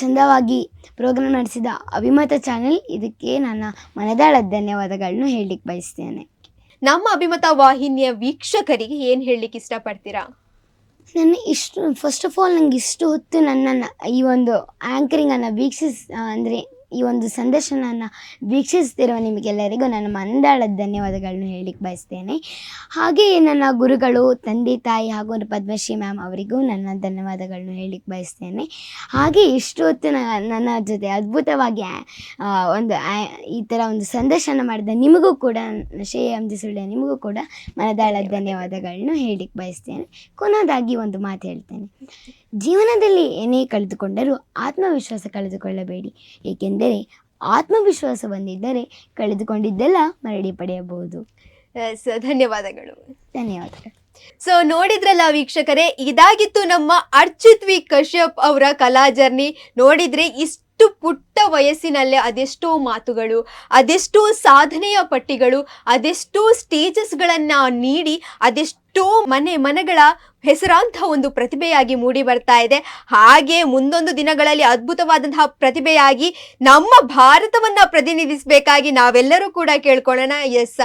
ಚಂದವಾಗಿ ಪ್ರೋಗ್ರಾಮ್ ನಡೆಸಿದ ಅಭಿಮತ ಚಾನೆಲ್, ಇದಕ್ಕೆ ನನ್ನ ಮನದಾಳ ಧನ್ಯವಾದಗಳನ್ನು ಹೇಳಲಿಕ್ಕೆ ಬಯಸ್ತೇನೆ ನಮ್ಮ ಅಭಿಮತ ವಾಹಿನಿಯ ವೀಕ್ಷಕರಿಗೆ ಏನ್ ಹೇಳಲಿಕ್ಕೆ ಇಷ್ಟಪಡ್ತೀರಾ? ನನ್ನ ಇಷ್ಟು ಫಸ್ಟ್ ಆಫ್ ಆಲ್ ನಂಗೆ ಇಷ್ಟು ಹೊತ್ತು ನನ್ನನ್ನು ಈ ಒಂದು ಆ್ಯಂಕರಿಂಗನ್ನು ವೀಕ್ಷಿಸ್ ಅಂದರೆ ಈ ಒಂದು ಸಂದರ್ಶನವನ್ನು ವೀಕ್ಷಿಸ್ತಿರುವ ನಿಮಗೆಲ್ಲರಿಗೂ ನನ್ನ ಮಂದಾಳ ಧನ್ಯವಾದಗಳನ್ನು ಹೇಳಲಿಕ್ಕೆ ಬಯಸ್ತೇನೆ. ಹಾಗೆಯೇ ನನ್ನ ಗುರುಗಳು, ತಂದೆ, ತಾಯಿ ಹಾಗೂ ಪದ್ಮಶ್ರೀ ಮ್ಯಾಮ್ ಅವರಿಗೂ ನನ್ನ ಧನ್ಯವಾದಗಳನ್ನು ಹೇಳಲಿಕ್ಕೆ ಬಯಸ್ತೇನೆ. ಹಾಗೆ ಇಷ್ಟು ಹೊತ್ತು ನನ್ನ ಜೊತೆ ಅದ್ಭುತವಾಗಿ ಒಂದು ಈ ಥರ ಒಂದು ಸಂದರ್ಶನ ಮಾಡಿದ ನಿಮಗೂ ಕೂಡ, ಶ್ರೇಯ ಅಂಜಿ ಸುಳ್ಯ ನಿಮಗೂ ಕೂಡ ಮನದಾಳದ ಧನ್ಯವಾದಗಳನ್ನು ಹೇಳಲಿಕ್ಕೆ ಬಯಸ್ತೇನೆ. ಕೊನೆಯದಾಗಿ ಒಂದು ಮಾತು ಹೇಳ್ತೇನೆ. ಜೀವನದಲ್ಲಿ ಏನೇ ಕಳೆದುಕೊಂಡರೂ ಆತ್ಮವಿಶ್ವಾಸ ಕಳೆದುಕೊಳ್ಳಬೇಡಿ. ಏಕೆಂದರೆ ಆತ್ಮವಿಶ್ವಾಸ ಬಂದಿದ್ದರೆ ಕಳೆದುಕೊಂಡಿದ್ದೆಲ್ಲ ಮರಳಿ ಪಡೆಯಬಹುದು. ಎಸ್ ಧನ್ಯವಾದಗಳು. ಧನ್ಯವಾದಗಳು. ಸೊ ನೋಡಿದ್ರಲ್ಲ ವೀಕ್ಷಕರೇ ಇದಾಗಿತ್ತು ನಮ್ಮ ಅರ್ಚಿತ್ ವಿ. ಕಶ್ಯಪ್ ಅವರ ಕಲಾ ಜರ್ನಿ. ನೋಡಿದ್ರೆ ಇಷ್ಟು ಪುಟ್ಟ ವಯಸ್ಸಿನಲ್ಲೇ ಅದೆಷ್ಟೋ ಮಾತುಗಳು ಅದೆಷ್ಟೋ ಸಾಧನೆಯ ಪಟ್ಟಿಗಳು ಅದೆಷ್ಟೋ ಸ್ಟೇಜಸ್ಗಳನ್ನು ನೀಡಿ ಅದೆಷ್ಟೋ ಮನೆ ಮನಗಳ ಹೆಸರಾಂತ ಒಂದು ಪ್ರತಿಭೆಯಾಗಿ ಮೂಡಿ ಬರ್ತಾ ಇದೆ. ಹಾಗೆ ಮುಂದೊಂದು ದಿನಗಳಲ್ಲಿ ಅದ್ಭುತವಾದಂತಹ ಪ್ರತಿಭೆಯಾಗಿ ನಮ್ಮ ಭಾರತವನ್ನ ಪ್ರತಿನಿಧಿಸಬೇಕಾಗಿ ನಾವೆಲ್ಲರೂ ಕೂಡ ಕೇಳ್ಕೊಳ್ಳೋಣ. ಎಸ್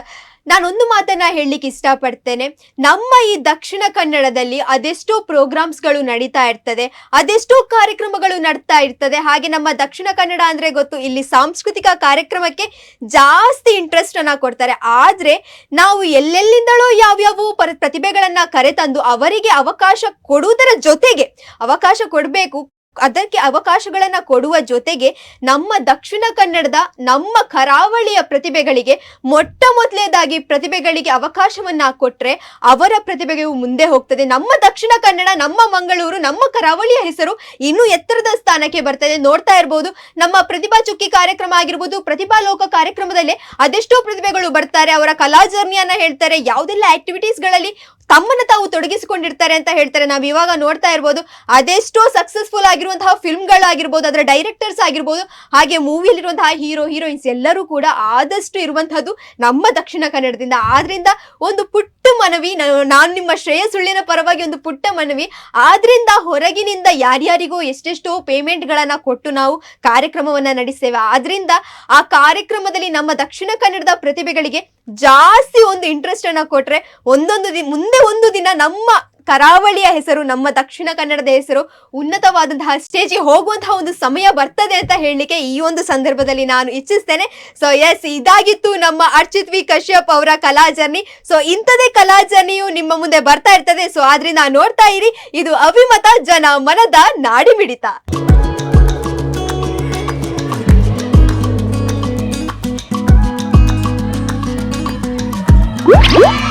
ನಾನೊಂದು ಮಾತನ್ನ ಹೇಳಲಿಕ್ಕೆ ಇಷ್ಟಪಡ್ತೇನೆ. ನಮ್ಮ ಈ ದಕ್ಷಿಣ ಕನ್ನಡದಲ್ಲಿ ಅದೆಷ್ಟೋ ಪ್ರೋಗ್ರಾಮ್ಸ್ಗಳು ನಡೀತಾ ಇರ್ತದೆ, ಅದೆಷ್ಟೋ ಕಾರ್ಯಕ್ರಮಗಳು ನಡ್ತಾ ಇರ್ತದೆ. ಹಾಗೆ ನಮ್ಮ ದಕ್ಷಿಣ ಕನ್ನಡ ಅಂದ್ರೆ ಗೊತ್ತು, ಇಲ್ಲಿ ಸಾಂಸ್ಕೃತಿಕ ಕಾರ್ಯಕ್ರಮಕ್ಕೆ ಜಾಸ್ತಿ ಇಂಟ್ರೆಸ್ಟ್ ಅನ್ನ ಕೊಡ್ತಾರೆ. ಆದ್ರೆ ನಾವು ಎಲ್ಲೆಲ್ಲಿಂದಲೋ ಯಾವ್ಯಾವ ಪರ, ಪ್ರತಿಭೆಗಳನ್ನ ಕರೆತಂದು ಅವರಿಗೆ ಅವಕಾಶ ಕೊಡುವುದರ ಜೊತೆಗೆ ಅವಕಾಶ ಕೊಡಬೇಕು. ಅದಕ್ಕೆ ಅವಕಾಶಗಳನ್ನ ಕೊಡುವ ಜೊತೆಗೆ ನಮ್ಮ ದಕ್ಷಿಣ ಕನ್ನಡದ ನಮ್ಮ ಕರಾವಳಿಯ ಪ್ರತಿಭೆಗಳಿಗೆ, ಮೊಟ್ಟ ಮೊದಲನೇದಾಗಿ ಪ್ರತಿಭೆಗಳಿಗೆ ಅವಕಾಶವನ್ನ ಕೊಟ್ರೆ ಅವರ ಪ್ರತಿಭೆಗೂ ಮುಂದೆ ಹೋಗ್ತದೆ. ನಮ್ಮ ದಕ್ಷಿಣ ಕನ್ನಡ, ನಮ್ಮ ಮಂಗಳೂರು, ನಮ್ಮ ಕರಾವಳಿಯ ಹೆಸರು ಇನ್ನೂ ಎತ್ತರದ ಸ್ಥಾನಕ್ಕೆ ಬರ್ತದೆ. ನೋಡ್ತಾ ಇರ್ಬೋದು, ನಮ್ಮ ಪ್ರತಿಭಾ ಚುಕ್ಕಿ ಕಾರ್ಯಕ್ರಮ ಆಗಿರ್ಬೋದು, ಪ್ರತಿಭಾ ಲೋಕ ಕಾರ್ಯಕ್ರಮದಲ್ಲಿ ಅದೆಷ್ಟೋ ಪ್ರತಿಭೆಗಳು ಬರ್ತಾರೆ. ಅವರ ಕಲಾ ಜರ್ನಿಯನ್ನ ಹೇಳ್ತಾರೆ. ಯಾವುದೆಲ್ಲ ಆಕ್ಟಿವಿಟೀಸ್ಗಳಲ್ಲಿ ತಮ್ಮನ್ನ ತಾವು ತೊಡಗಿಸಿಕೊಂಡಿರ್ತಾರೆ ಅಂತ ಹೇಳ್ತಾರೆ. ನಾವು ಇವಾಗ ನೋಡ್ತಾ ಇರ್ಬೋದು, ಅದೆಷ್ಟೋ ಸಕ್ಸಸ್ಫುಲ್ ಆಗಿರುವಂತಹ ಫಿಲ್ಮ್ಗಳಾಗಿರ್ಬೋದು ಅದರ ಡೈರೆಕ್ಟರ್ಸ್ ಆಗಿರ್ಬೋದು, ಹಾಗೆ ಮೂವಿಯಲ್ಲಿರುವಂತಹ ಹೀರೋ ಹೀರೋಯಿನ್ಸ್ ಎಲ್ಲರೂ ಕೂಡ ಆದಷ್ಟು ಇರುವಂತಹದ್ದು ನಮ್ಮ ದಕ್ಷಿಣ ಕನ್ನಡದಿಂದ. ಆದ್ರಿಂದ ಒಂದು ಪುಟ್ಟ ಮನವಿ, ನಾನು ನಿಮ್ಮ ಶ್ರೇಯ ಸುಳ್ಳಿನ ಪರವಾಗಿ ಒಂದು ಪುಟ್ಟ ಮನವಿ. ಆದ್ರಿಂದ ಹೊರಗಿನಿಂದ ಯಾರ್ಯಾರಿಗೋ ಎಷ್ಟೆಷ್ಟೋ ಪೇಮೆಂಟ್ ಗಳನ್ನ ಕೊಟ್ಟು ನಾವು ಕಾರ್ಯಕ್ರಮವನ್ನ ನಡೆಸ್ತೇವೆ. ಆದ್ರಿಂದ ಆ ಕಾರ್ಯಕ್ರಮದಲ್ಲಿ ನಮ್ಮ ದಕ್ಷಿಣ ಕನ್ನಡದ ಪ್ರತಿಭೆಗಳಿಗೆ ಜಾಸ್ತಿ ಒಂದು ಇಂಟ್ರೆಸ್ಟ್ ಅನ್ನ ಕೊಟ್ರೆ ಒಂದೊಂದು ದಿನ ಮುಂದೆ ಒಂದು ದಿನ ನಮ್ಮ ಕರಾವಳಿಯ ಹೆಸರು, ನಮ್ಮ ದಕ್ಷಿಣ ಕನ್ನಡದ ಹೆಸರು, ಉನ್ನತವಾದಂತಹ ಸ್ಟೇಜಿಗೆ ಹೋಗುವಂತಹ ಒಂದು ಸಮಯ ಬರ್ತದೆ ಅಂತ ಹೇಳಲಿಕ್ಕೆ ಈ ಒಂದು ಸಂದರ್ಭದಲ್ಲಿ ನಾನು ಇಚ್ಛಿಸ್ತೇನೆ. ಸೊ ಎಸ್ ಇದಾಗಿತ್ತು ನಮ್ಮ ಅರ್ಚಿತ್ ವಿ ಕಶ್ಯಪ್ ಅವರ ಕಲಾ ಜರ್ನಿ. ಸೊ ಇಂಥದೇ ಕಲಾ ಜರ್ನಿಯು ನಿಮ್ಮ ಮುಂದೆ ಬರ್ತಾ ಇರ್ತದೆ. ಸೊ ಆದ್ರಿಂದ ನೋಡ್ತಾ ಇರಿ. ಇದು ಅಭಿಮತ ಜನ ಮನದ ನಾಡಿಮಿಡಿತ. Woo!